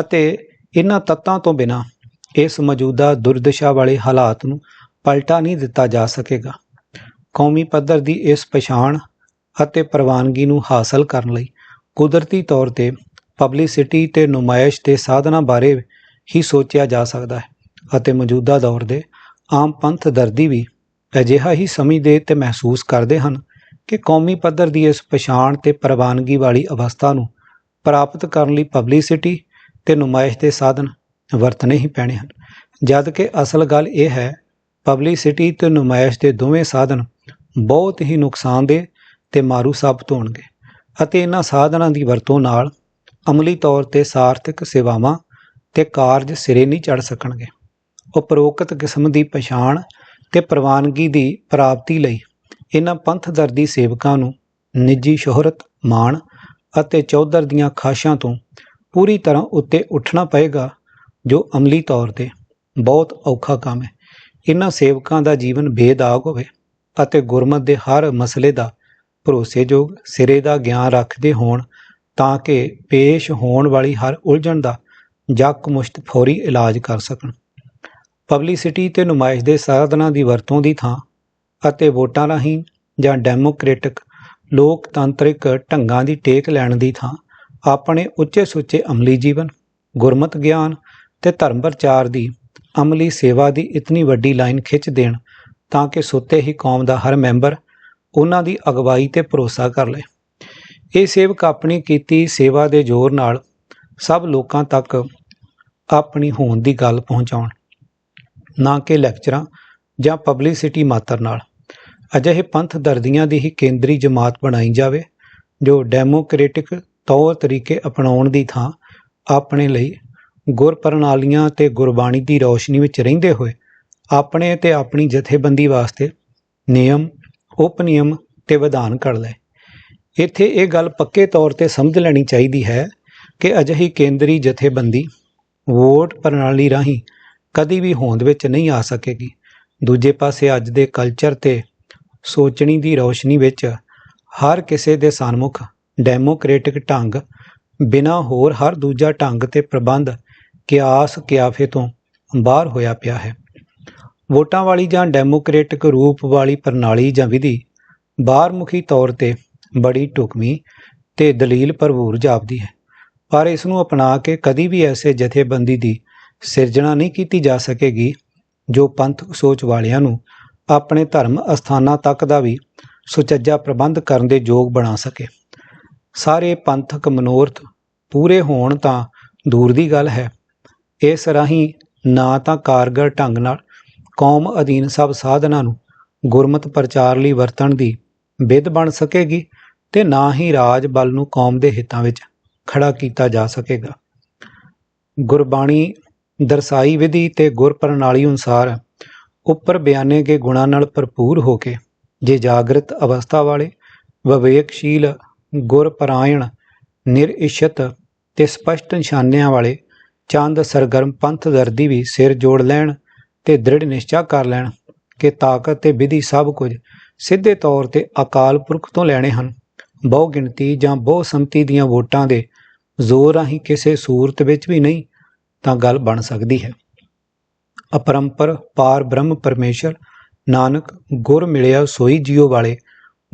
ਅਤੇ ਇਹਨਾਂ ਤੱਤਾਂ ਤੋਂ ਬਿਨਾ ਇਸ ਮੌਜੂਦਾ ਦੁਰਦਸ਼ਾ ਵਾਲੇ ਹਾਲਾਤ ਨੂੰ ਪਲਟਾ ਨਹੀਂ ਦਿੱਤਾ ਜਾ ਸਕੇਗਾ। ਕੌਮੀ ਪੱਧਰ ਦੀ ਇਸ ਪਛਾਣ ਅਤੇ ਪ੍ਰਵਾਨਗੀ ਨੂੰ ਹਾਸਲ ਕਰਨ ਲਈ ਕੁਦਰਤੀ ਤੌਰ ਤੇ ਪਬਲਿਸਿਟੀ ਤੇ ਨੁਮਾਇਸ਼ ਦੇ ਸਾਧਨਾਂ ਬਾਰੇ ਹੀ ਸੋਚਿਆ ਜਾ ਸਕਦਾ ਹੈ ਅਤੇ ਮੌਜੂਦਾ ਦੌਰ ਦੇ ਆਮ ਪੰਥ ਦਰਦੀ ਵੀ ਅਜਿਹਾ ਹੀ ਸਮਝਦੇ ਤੇ ਮਹਿਸੂਸ ਕਰਦੇ ਹਨ ਕਿ ਕੌਮੀ ਪੱਧਰ ਦੀ ਇਸ ਪਛਾਣ ਤੇ ਪ੍ਰਵਾਨਗੀ ਵਾਲੀ ਅਵਸਥਾ ਨੂੰ ਪ੍ਰਾਪਤ ਕਰਨ ਲਈ ਪਬਲਿਸਿਟੀ ਤੇ ਨੁਮਾਇਸ਼ ਦੇ ਸਾਧਨ ਵਰਤਣੇ ਹੀ ਪੈਣੇ ਹਨ। ਜਦ ਕਿ ਅਸਲ ਗੱਲ ਇਹ ਹੈ, ਪਬਲਿਸਿਟੀ ਤੇ ਨੁਮਾਇਸ਼ ਦੇ ਦੋਵੇਂ ਸਾਧਨ ਬਹੁਤ ਹੀ ਨੁਕਸਾਨਦੇਹ ਤੇ ਮਾਰੂ ਸਾਬਤ ਹੋਣਗੇ ਅਤੇ ਇਹਨਾਂ ਸਾਧਨਾਂ ਦੀ ਵਰਤੋਂ ਨਾਲ ਅਮਲੀ ਤੌਰ ਤੇ ਸਾਰਥਕ ਸੇਵਾਵਾਂ ਤੇ ਕਾਰਜ ਸਿਰੇ ਨਹੀਂ ਚੜ ਸਕਣਗੇ। ਉਪਰੋਕਤ ਕਿਸਮ ਦੀ ਪਛਾਣ ਤੇ ਪ੍ਰਵਾਨਗੀ ਦੀ ਪ੍ਰਾਪਤੀ ਲਈ ਇਹਨਾਂ ਪੰਥ ਦਰਦੀ ਸੇਵਕਾਂ ਨੂੰ ਨਿੱਜੀ ਸ਼ੋਹਰਤ, ਮਾਣ ਅਤੇ ਚੌਧਰ ਦੀਆਂ ਖਾਸ਼ਾਂ ਤੋਂ ਪੂਰੀ ਤਰ੍ਹਾਂ ਉੱਤੇ ਉੱਠਣਾ ਪਏਗਾ, ਜੋ ਅਮਲੀ ਤੌਰ ਤੇ ਬਹੁਤ ਔਖਾ ਕੰਮ ਹੈ। ਇਹਨਾਂ ਸੇਵਕਾਂ ਦਾ ਜੀਵਨ ਬੇਦਾਗ ਹੋਵੇ ਅਤੇ ਗੁਰਮਤ ਦੇ ਹਰ ਮਸਲੇ ਦਾ ਭਰੋਸੇਯੋਗ ਸਿਰੇ ਦਾ ਗਿਆਨ ਰੱਖਦੇ ਹੋਣ, ਤਾਂ ਕਿ ਪੇਸ਼ ਹੋਣ ਵਾਲੀ ਹਰ ਉਲਝਣ ਦਾ ਜੱਕ ਮੁਸ਼ਤ ਫੌਰੀ ਇਲਾਜ ਕਰ ਸਕਣ। ਪਬਲਿਸਿਟੀ ਤੇ ਨੁਮਾਇਸ਼ ਦੇ ਸਾਧਨਾਂ ਦੀ ਵਰਤੋਂ ਦੀ ਥਾਂ ਅਤੇ ਵੋਟਾਂ ਰਾਹੀਂ ਜਾਂ ਡੈਮੋਕ੍ਰੈਟਿਕ, ਲੋਕਤੰਤਰਿਕ ਢੰਗਾਂ ਦੀ ਟੇਕ ਲੈਣ ਦੀ ਥਾਂ ਆਪਣੇ ਉੱਚੇ ਸੁੱਚੇ ਅਮਲੀ ਜੀਵਨ, ਗੁਰਮਤ ਗਿਆਨ ਤੇ ਧਰਮ ਪ੍ਰਚਾਰ ਦੀ ਅਮਲੀ ਸੇਵਾ ਦੀ ਇਤਨੀ ਵੱਡੀ ਲਾਈਨ ਖਿੱਚ ਦੇਣ ਤਾਂ ਕਿ ਸੁੱਤੇ ਹੀ ਕੌਮ ਦਾ ਹਰ ਮੈਂਬਰ ਉਹਨਾਂ ਦੀ ਅਗਵਾਈ ਤੇ ਭਰੋਸਾ ਕਰ ਲਏ ਇਹ ਸੇਵਕ ਆਪਣੀ ਕੀਤੀ ਸੇਵਾ ਦੇ ਜ਼ੋਰ ਨਾਲ ਸਭ ਲੋਕਾਂ ਤੱਕ ਆਪਣੀ ਹੋਣ ਦੀ ਗੱਲ ਪਹੁੰਚਾਉਣ, ਨਾ ਕਿ ਲੈਕਚਰਾਂ ਜਾਂ ਪਬਲਿਸਿਟੀ ਮਾਤਰ ਨਾਲ। ਅਜਿਹੇ ਪੰਥ ਦਰਦੀਆਂ ਦੀ ਹੀ ਕੇਂਦਰੀ ਜਮਾਤ ਬਣਾਈ ਜਾਵੇ, ਜੋ ਡੈਮੋਕ੍ਰੈਟਿਕ ਤੌਰ ਤਰੀਕੇ ਅਪਣਾਉਣ ਦੀ ਥਾਂ ਆਪਣੇ ਲਈ ਗੁਰ ਪ੍ਰਣਾਲੀਆਂ ਤੇ ਗੁਰਬਾਣੀ ਦੀ ਰੌਸ਼ਨੀ ਵਿੱਚ ਰਹਿੰਦੇ ਹੋਏ, ਆਪਣੇ ਤੇ ਆਪਣੀ ਜਥੇਬੰਦੀ ਵਾਸਤੇ ਨਿਯਮ ਉਪ ਨਿਯਮ ਤੇ ਵਿਧਾਨ ਕਰ ਲੈ ਇੱਥੇ ਇਹ ਗੱਲ ਪੱਕੇ ਤੌਰ ਤੇ ਸਮਝ ਲੈਣੀ ਚਾਹੀਦੀ ਹੈ ਕਿ ਅਜਿਹੀ ਕੇਂਦਰੀ ਜਥੇਬੰਦੀ ਵੋਟ ਪ੍ਰਣਾਲੀ ਰਾਹੀਂ ਕਦੀ ਵੀ ਹੋਂਦ ਵਿੱਚ ਨਹੀਂ ਆ ਸਕੇਗੀ। ਦੂਜੇ ਪਾਸੇ ਅੱਜ ਦੇ ਕਲਚਰ ਤੇ ਸੋਚਣੀ ਦੀ ਰੌਸ਼ਨੀ ਵਿੱਚ ਹਰ ਕਿਸੇ ਦੇ ਸਨਮੁਖ ਡੈਮੋਕ੍ਰੈਟਿਕ ਢੰਗ ਬਿਨਾ ਹੋਰ ਹਰ ਦੂਜਾ ਢੰਗ ਤੇ ਪ੍ਰਬੰਧ ਕਿਆਸ ਕਿਆਫੇ ਤੋਂ ਬਾਹਰ ਹੋਇਆ ਪਿਆ ਹੈ। ਵੋਟਾਂ ਵਾਲੀ ਜਾਂ ਡੈਮੋਕ੍ਰੈਟਿਕ ਰੂਪ ਵਾਲੀ ਪ੍ਰਣਾਲੀ ਜਾਂ ਵਿਧੀ ਬਾਹਰਮੁਖੀ ਤੌਰ ਤੇ ਬੜੀ ਢੁਕਵੀਂ ਤੇ ਦਲੀਲ ਭਰਪੂਰ ਜਾਪਦੀ ਹੈ। ਪਰ ਇਸ ਨੂੰ ਅਪਣਾ ਕੇ ਕਦੀ ਵੀ ਐਸੇ ਜਥੇਬੰਦੀ ਦੀ ਸਿਰਜਣਾ ਨਹੀਂ ਕੀਤੀ ਜਾ ਸਕੇਗੀ ਜੋ ਪੰਥਕ ਸੋਚ ਵਾਲਿਆਂ ਨੂੰ ਆਪਣੇ ਧਰਮ ਅਸਥਾਨਾਂ ਤੱਕ ਦਾ ਵੀ ਸੁਚੱਜਾ ਪ੍ਰਬੰਧ ਕਰਨ ਦੇ ਯੋਗ ਬਣਾ ਸਕੇ। ਸਾਰੇ ਪੰਥਕ ਮਨੋਰਥ ਪੂਰੇ ਹੋਣ ਤਾਂ ਦੂਰ ਦੀ ਗੱਲ ਹੈ। ਇਸ ਰਾਹੀਂ ਨਾ ਤਾਂ ਕਾਰਗਰ ਢੰਗ ਨਾਲ ਕੌਮ ਅਧੀਨ ਸਭ ਸਾਧਨਾਂ ਨੂੰ ਗੁਰਮਤ ਪ੍ਰਚਾਰ ਲਈ ਵਰਤਣ ਦੀ ਵਿਧ ਬਣ ਸਕੇਗੀ ਤੇ ਨਾ ਹੀ ਰਾਜ ਬਲ ਨੂੰ ਕੌਮ ਦੇ ਹਿੱਤਾਂ ਵਿੱਚ ਖੜਾ ਕੀਤਾ ਜਾ ਸਕੇਗਾ। ਗੁਰਬਾਣੀ ਦਰਸਾਈ ਵਿਧੀ ਤੇ ਗੁਰ ਪ੍ਰਣਾਲੀ ਅਨੁਸਾਰ ਉੱਪਰ ਬਿਆਨੇ ਗਏ ਗੁਣਾਂ ਨਾਲ ਭਰਪੂਰ ਹੋ ਕੇ, ਜੇ ਜਾਗਰਤ ਅਵਸਥਾ ਵਾਲੇ, ਵਿਵੇਕਸ਼ੀਲ, ਗੁਰਪਰਾਇਣ, ਨਿਰਇਸ਼ਤ ਤੇ ਸਪਸ਼ਟ ਨਿਸ਼ਾਨਿਆਂ ਵਾਲੇ ਚੰਦ ਸਰਗਰਮ ਪੰਥ ਦਰਦੀ ਵੀ ਸਿਰ ਜੋੜ ਲੈਣ ਤੇ ਦ੍ਰਿੜ ਨਿਸ਼ਚਾ ਕਰ ਲੈਣ ਕਿ ਤਾਕਤ ਤੇ ਵਿਧੀ ਸਭ ਕੁਝ ਸਿੱਧੇ ਤੌਰ ਤੇ ਅਕਾਲ ਪੁਰਖ ਤੋਂ ਲੈਣੇ ਹਨ। ਬਹੁ ਗਿਣਤੀ ਜਾਂ ਬਹੁ ਸੰਮਤੀ ਦੀਆਂ ਵੋਟਾਂ ਦੇ ਜ਼ੋਰ ਰਾਹੀਂ ਕਿਸੇ ਸੂਰਤ ਵਿੱਚ ਵੀ ਨਹੀਂ ਤਾਂ ਗੱਲ ਬਣ ਸਕਦੀ ਹੈ। ਅਪਰੰਪਰ ਪਾਰ ਬ੍ਰਹਮ ਪਰਮੇਸ਼ਰ, ਨਾਨਕ ਗੁਰ ਮਿਲਿਆ ਸੋਈ ਜਿਉ ਵਾਲੇ,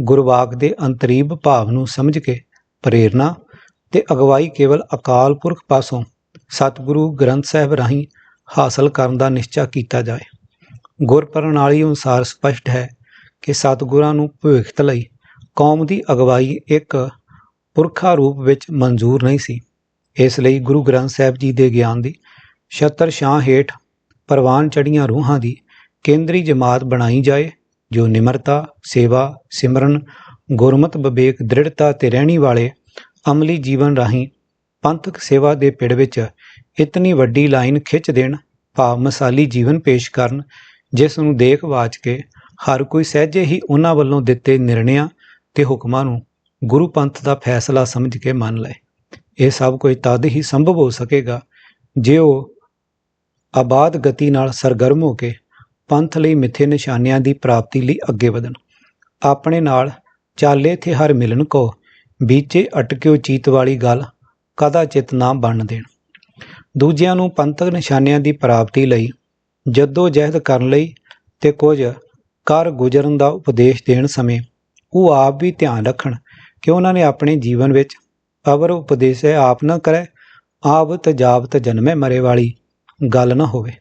ਗੁਰਵਾਕ ਦੇ ਅੰਤਰੀਬ ਭਾਵ ਨੂੰ ਸਮਝ ਕੇ ਪ੍ਰੇਰਣਾ ਤੇ ਅਗਵਾਈ ਕੇਵਲ ਅਕਾਲ ਪੁਰਖ ਪਾਸੋਂ ਸਤਿਗੁਰੂ ਗ੍ਰੰਥ ਸਾਹਿਬ ਰਾਹੀਂ ਹਾਸਲ ਕਰਨ ਦਾ ਨਿਸ਼ਚਾ ਕੀਤਾ ਜਾਏ। ਗੁਰ ਪ੍ਰਣਾਲੀ ਅਨੁਸਾਰ ਸਪਸ਼ਟ ਹੈ ਕਿ ਸਤਿਗੁਰਾਂ ਨੂੰ ਭਵਿੱਖਤ ਲਈ ਕੌਮ ਦੀ ਅਗਵਾਈ ਇੱਕ ਪੁਰਖਾ ਰੂਪ ਵਿੱਚ ਮਨਜ਼ੂਰ ਨਹੀਂ ਸੀ। ਇਸ ਲਈ ਗੁਰੂ ਗ੍ਰੰਥ ਸਾਹਿਬ ਜੀ ਦੇ ਗਿਆਨ ਦੀ ਛਤਰ ਛਾਂ ਹੇਠ ਪਰਵਾਨ ਚੜੀਆਂ ਰੂਹਾਂ ਦੀ ਕੇਂਦਰੀ ਜਮਾਤ ਬਣਾਈ ਜਾਏ, ਜੋ ਨਿਮਰਤਾ, ਸੇਵਾ, ਸਿਮਰਨ, ਗੁਰਮਤ, ਵਿਵੇਕ, ਦ੍ਰਿੜਤਾ ਤੇ ਰਹਿਣੀ ਵਾਲੇ ਅਮਲੀ ਜੀਵਨ ਰਾਹੀਂ ਪੰਥਕ ਸੇਵਾ ਦੇ ਪਿੜ ਵਿੱਚ ਇਤਨੀ ਵੱਡੀ ਲਾਈਨ ਖਿੱਚ ਦੇਣ, ਭਾਵ ਮਸਾਲੀ ਜੀਵਨ ਪੇਸ਼ ਕਰਨ, ਜਿਸ ਨੂੰ ਦੇਖ ਵਾਚ ਕੇ ਹਰ ਕੋਈ ਸਹਿਜੇ ਹੀ ਉਹਨਾਂ ਵੱਲੋਂ ਦਿੱਤੇ ਨਿਰਣਿਆਂ ਤੇ ਹੁਕਮਾਂ ਨੂੰ ਗੁਰੂ ਪੰਥ ਦਾ ਫੈਸਲਾ ਸਮਝ ਕੇ ਮੰਨ ਲਏ। ਇਹ ਸਭ ਕੁਝ ਤਦ ਹੀ ਸੰਭਵ ਹੋ ਸਕੇਗਾ, ਜੇ ਉਹ ਆਬਾਦ ਗਤੀ ਨਾਲ ਸਰਗਰਮ ਹੋ ਕੇ ਪੰਥ ਲਈ ਮਿੱਥੇ ਨਿਸ਼ਾਨਿਆਂ ਦੀ ਪ੍ਰਾਪਤੀ ਲਈ ਅੱਗੇ ਵਧਣ। ਆਪਣੇ ਨਾਲ ਚਾਲੇ ਥੇ ਹਰ ਮਿਲਨ ਕੋ, ਬੀਚੇ ਅਟਕਿਓ ਚੀਤ ਵਾਲੀ ਗੱਲ, ਕਦਾ ਚਿਤ ਨਾ ਬਣ ਦੇਣ। ਦੂਜਿਆਂ ਨੂੰ ਪੰਥਕ ਨਿਸ਼ਾਨਿਆਂ ਦੀ ਪ੍ਰਾਪਤੀ ਲਈ ਜੱਦੋ ਜਹਿਦ ਕਰਨ ਲਈ ਤੇ ਕੁਝ ਕਰ ਗੁਜ਼ਰਨ ਦਾ ਉਪਦੇਸ਼ ਦੇਣ ਸਮੇਂ ਉਹ ਆਪ ਵੀ ਧਿਆਨ ਰੱਖਣ ਕਿ ਉਹਨਾਂ ਨੇ ਆਪਣੇ ਜੀਵਨ ਵਿੱਚ ਅਵਰ ਉਪਦੇਸ਼ ਆਪ ਨਾ ਕਰੇ ਆਵਤ ਜਾਵਤ ਜਨਮੇ ਮਰੇ ਵਾਲੀ ਗੱਲ ਨਾ ਹੋਵੇ।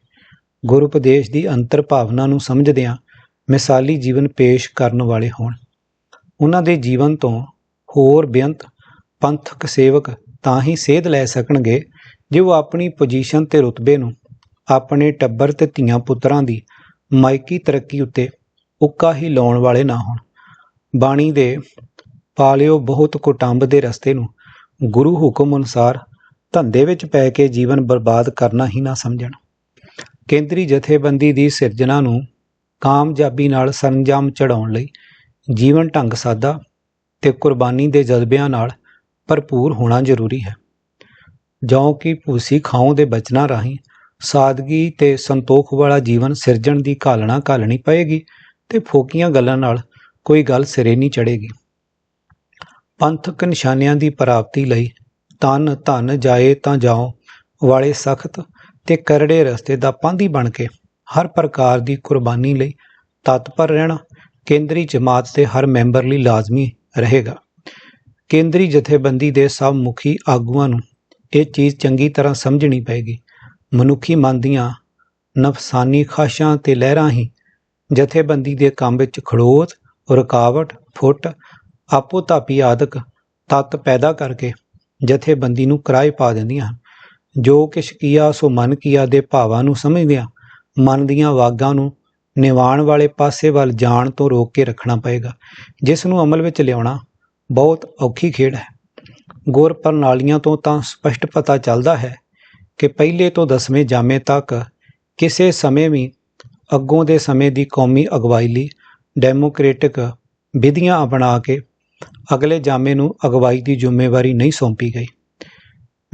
ਗੁਰੂ ਉਪਦੇਸ਼ ਦੀ ਅੰਤਰ ਭਾਵਨਾ ਨੂੰ ਸਮਝਦਿਆਂ ਮਿਸਾਲੀ ਜੀਵਨ ਪੇਸ਼ ਕਰਨ ਵਾਲੇ ਹੋਣ। ਉਹਨਾਂ ਦੇ ਜੀਵਨ ਤੋਂ ਹੋਰ ਬੇਅੰਤ ਪੰਥਕ ਸੇਵਕ ਤਾਂ ਹੀ ਸੇਧ ਲੈ ਸਕਣਗੇ ਜੇ ਉਹ ਆਪਣੀ ਪੋਜੀਸ਼ਨ ਤੇ ਰੁਤਬੇ ਨੂੰ ਆਪਣੇ ਟੱਬਰ ਤੇ ਧੀਆਂ ਪੁੱਤਰਾਂ ਦੀ ਮਾਇਕੀ ਤਰੱਕੀ ਉੱਤੇ ਉੱਕਾ ਹੀ ਲਾਉਣ ਵਾਲੇ ਨਾ ਹੋਣ। ਬਾਣੀ ਦੇ ਪਾਲਿਓ ਬਹੁਤ ਕੁਟੰਬ ਦੇ ਰਸਤੇ ਨੂੰ ਗੁਰੂ ਹੁਕਮ ਅਨੁਸਾਰ ਧੰਦੇ ਵਿੱਚ ਪੈ ਕੇ ਜੀਵਨ ਬਰਬਾਦ ਕਰਨਾ ਹੀ ਨਾ ਸਮਝਣ। ਕੇਂਦਰੀ ਜਥੇਬੰਦੀ ਦੀ ਸਿਰਜਣਾ ਨੂੰ ਕਾਮਯਾਬੀ ਨਾਲ ਸਰੰਜਾਮ ਚੜਾਉਣ ਲਈ ਜੀਵਨ ਢੰਗ ਸਾਦਾ ਤੇ ਕੁਰਬਾਨੀ ਦੇ ਜਜ਼ਬਿਆਂ ਨਾਲ ਭਰਪੂਰ ਹੋਣਾ ਜ਼ਰੂਰੀ ਹੈ। ਜੋ ਕਿ ਭੂਸੀ ਖਾਉ ਦੇ ਬਚਨਾਂ ਰਾਹੀਂ ਸਾਦਗੀ ਤੇ ਸੰਤੋਖ ਵਾਲਾ ਜੀਵਨ ਸਿਰਜਣ ਦੀ ਘਾਲਣਾ ਘਾਲਣੀ ਪਏਗੀ ਤੇ ਫੋਕੀਆਂ ਗੱਲਾਂ ਨਾਲ ਕੋਈ ਗੱਲ ਸਿਰੇ ਨਹੀਂ ਚੜੇਗੀ ਪੰਥਕ ਨਿਸ਼ਾਨਿਆਂ ਦੀ ਪ੍ਰਾਪਤੀ ਲਈ ਤਨ ਧਨ ਜਾਏ ਤਾਂ ਜਾਓ ਵਾਲੇ ਸਖਤ ਤੇ ਕਰੜੇ ਰਸਤੇ ਦਾ ਪਾਂਧੀ ਬਣ ਕੇ ਹਰ ਪ੍ਰਕਾਰ ਦੀ ਕੁਰਬਾਨੀ ਲਈ ਤਤਪਰ ਰਹਿਣਾ, ਕੇਂਦਰੀ ਜਮਾਤ ਦੇ ਹਰ ਮੈਂਬਰ ਲਈ ਲਾਜ਼ਮੀ ਰਹੇਗਾ। ਕੇਂਦਰੀ ਜਥੇਬੰਦੀ ਦੇ ਸਭ ਮੁਖੀ ਆਗੂਆਂ ਨੂੰ ਇਹ ਚੀਜ਼ ਚੰਗੀ ਤਰ੍ਹਾਂ ਸਮਝਣੀ ਪਏਗੀ। ਮਨੁੱਖੀ ਮਨ ਦੀਆਂ ਨਫਸਾਨੀ ਖਾਸ਼ਾਂ ਤੇ ਲਹਿਰਾਂ ਹੀ ਜਥੇਬੰਦੀ ਦੇ ਕੰਮ ਵਿੱਚ ਖੜੋਤ, ਰੁਕਾਵਟ, ਫੁੱਟ ਆਪੋ ਤਾਪੀ ਆਦਿਕ ਤੱਤ ਪੈਦਾ ਕਰਕੇ ਜਥੇਬੰਦੀ ਨੂੰ ਕਿਰਾਏ ਪਾ ਦਿੰਦੀਆਂ ਹਨ। ਜੋ ਕਿਛ ਕੀਆ, ਸੋ ਮਨ ਕੀਆ ਦੇ ਭਾਵਾਂ ਨੂੰ ਸਮਝਦਿਆਂ ਮਨ ਦੀਆਂ ਵਾਗਾਂ ਨੂੰ ਨਿਵਾਣ ਵਾਲੇ ਪਾਸੇ ਵੱਲ ਜਾਣ ਤੋਂ ਰੋਕ ਕੇ ਰੱਖਣਾ ਪਏਗਾ। ਜਿਸ ਨੂੰ ਅਮਲ ਵਿੱਚ ਲਿਆਉਣਾ ਬਹੁਤ ਔਖੀ ਖੇਡ ਹੈ। ਗੁਰ ਪ੍ਰਣਾਲੀਆਂ ਤੋਂ ਤਾਂ ਸਪਸ਼ਟ ਪਤਾ ਚੱਲਦਾ ਹੈ ਕਿ ਪਹਿਲੇ ਤੋਂ ਦਸਵੇਂ ਜਾਮੇ ਤੱਕ ਕਿਸੇ ਸਮੇਂ ਵੀ ਅੱਗੋਂ ਦੇ ਸਮੇਂ ਦੀ ਕੌਮੀ ਅਗਵਾਈ ਲਈ ਡੈਮੋਕ੍ਰੈਟਿਕ ਵਿਧੀਆਂ ਅਪਣਾ ਕੇ ਅਗਲੇ ਜਾਮੇ ਨੂੰ ਅਗਵਾਈ ਦੀ ਜ਼ਿੰਮੇਵਾਰੀ ਨਹੀਂ ਸੌਂਪੀ ਗਈ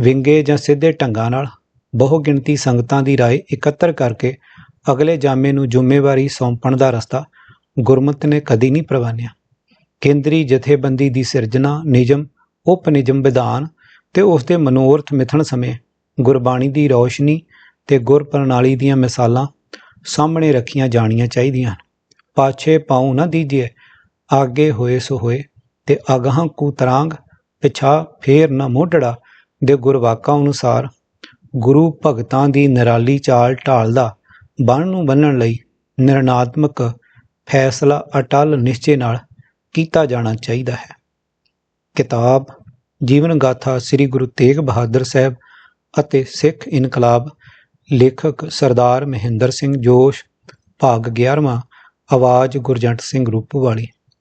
ਵਿੰਗੇ ਜਾਂ ਸਿੱਧੇ ਢੰਗਾਂ ਨਾਲ ਬਹੁ ਗਿਣਤੀ ਸੰਗਤਾਂ ਦੀ رائے ਇਕੱਤਰ ਕਰਕੇ ਅਗਲੇ ਜਾਮੇ ਨੂੰ ਜ਼ਿੰਮੇਵਾਰੀ ਸੌਂਪਣ ਦਾ ਰਸਤਾ ਗੁਰਮਤ ਨੇ ਕਦੀ ਨਹੀਂ ਪ੍ਰਵਾਨਿਆ ਕੇਂਦਰੀ ਜਥੇਬੰਦੀ ਦੀ ਸਿਰਜਣਾ ਨਿਯਮ ਉਪ ਨਿਯਮ ਵਿਧਾਨ ਤੇ ਉਸ ਦੇ ਮਨੋਰਥ ਮਿਥਣ ਸਮੇਂ ਗੁਰਬਾਣੀ ਦੀ ਰੌਸ਼ਨੀ ਤੇ ਗੁਰ ਪ੍ਰਣਾਲੀ ਦੀਆਂ ਮਿਸਾਲਾਂ ਸਾਹਮਣੇ ਰੱਖੀਆਂ ਜਾਣੀਆਂ ਚਾਹੀਦੀਆਂ ਹਨ ਪਾਛੇ ਪਾਉ ਨਾ ਦੀਜੀਏ ਆਗੇ ਹੋਏ ਸੋ ਹੋਏ ਤੇ ਅਗਾਹਾਂ ਕੂ ਤਰਾਂਗ ਪਿਛਾ ਫੇਰ ਨਾ ਮੋਢੜਾ ਦੇ ਗੁਰਵਾਕਾਂ ਅਨੁਸਾਰ ਗੁਰੂ ਭਗਤਾਂ ਦੀ ਨਿਰਾਲੀ ਚਾਲ ਢਾਲਦਾ ਬਣ ਨੂੰ ਬੰਨਣ ਲਈ ਨਿਰਣਾਤਮਕ ਫੈਸਲਾ ਅਟਲ ਨਿਸ਼ਚੇ ਨਾਲ ਕੀਤਾ ਜਾਣਾ ਚਾਹੀਦਾ ਹੈ। ਕਿਤਾਬ, ਜੀਵਨ ਗਾਥਾ ਸ੍ਰੀ ਗੁਰੂ ਤੇਗ ਬਹਾਦਰ ਸਾਹਿਬ ਅਤੇ ਸਿੱਖ ਇਨਕਲਾਬ ਲੇਖਕ ਸਰਦਾਰ ਮਹਿੰਦਰ ਸਿੰਘ ਜੋਸ਼, ਭਾਗ 11ਵਾਂ ਆਵਾਜ਼ ਗੁਰਜੰਟ ਸਿੰਘ ਰੂਪੂ ਵਾਲੀ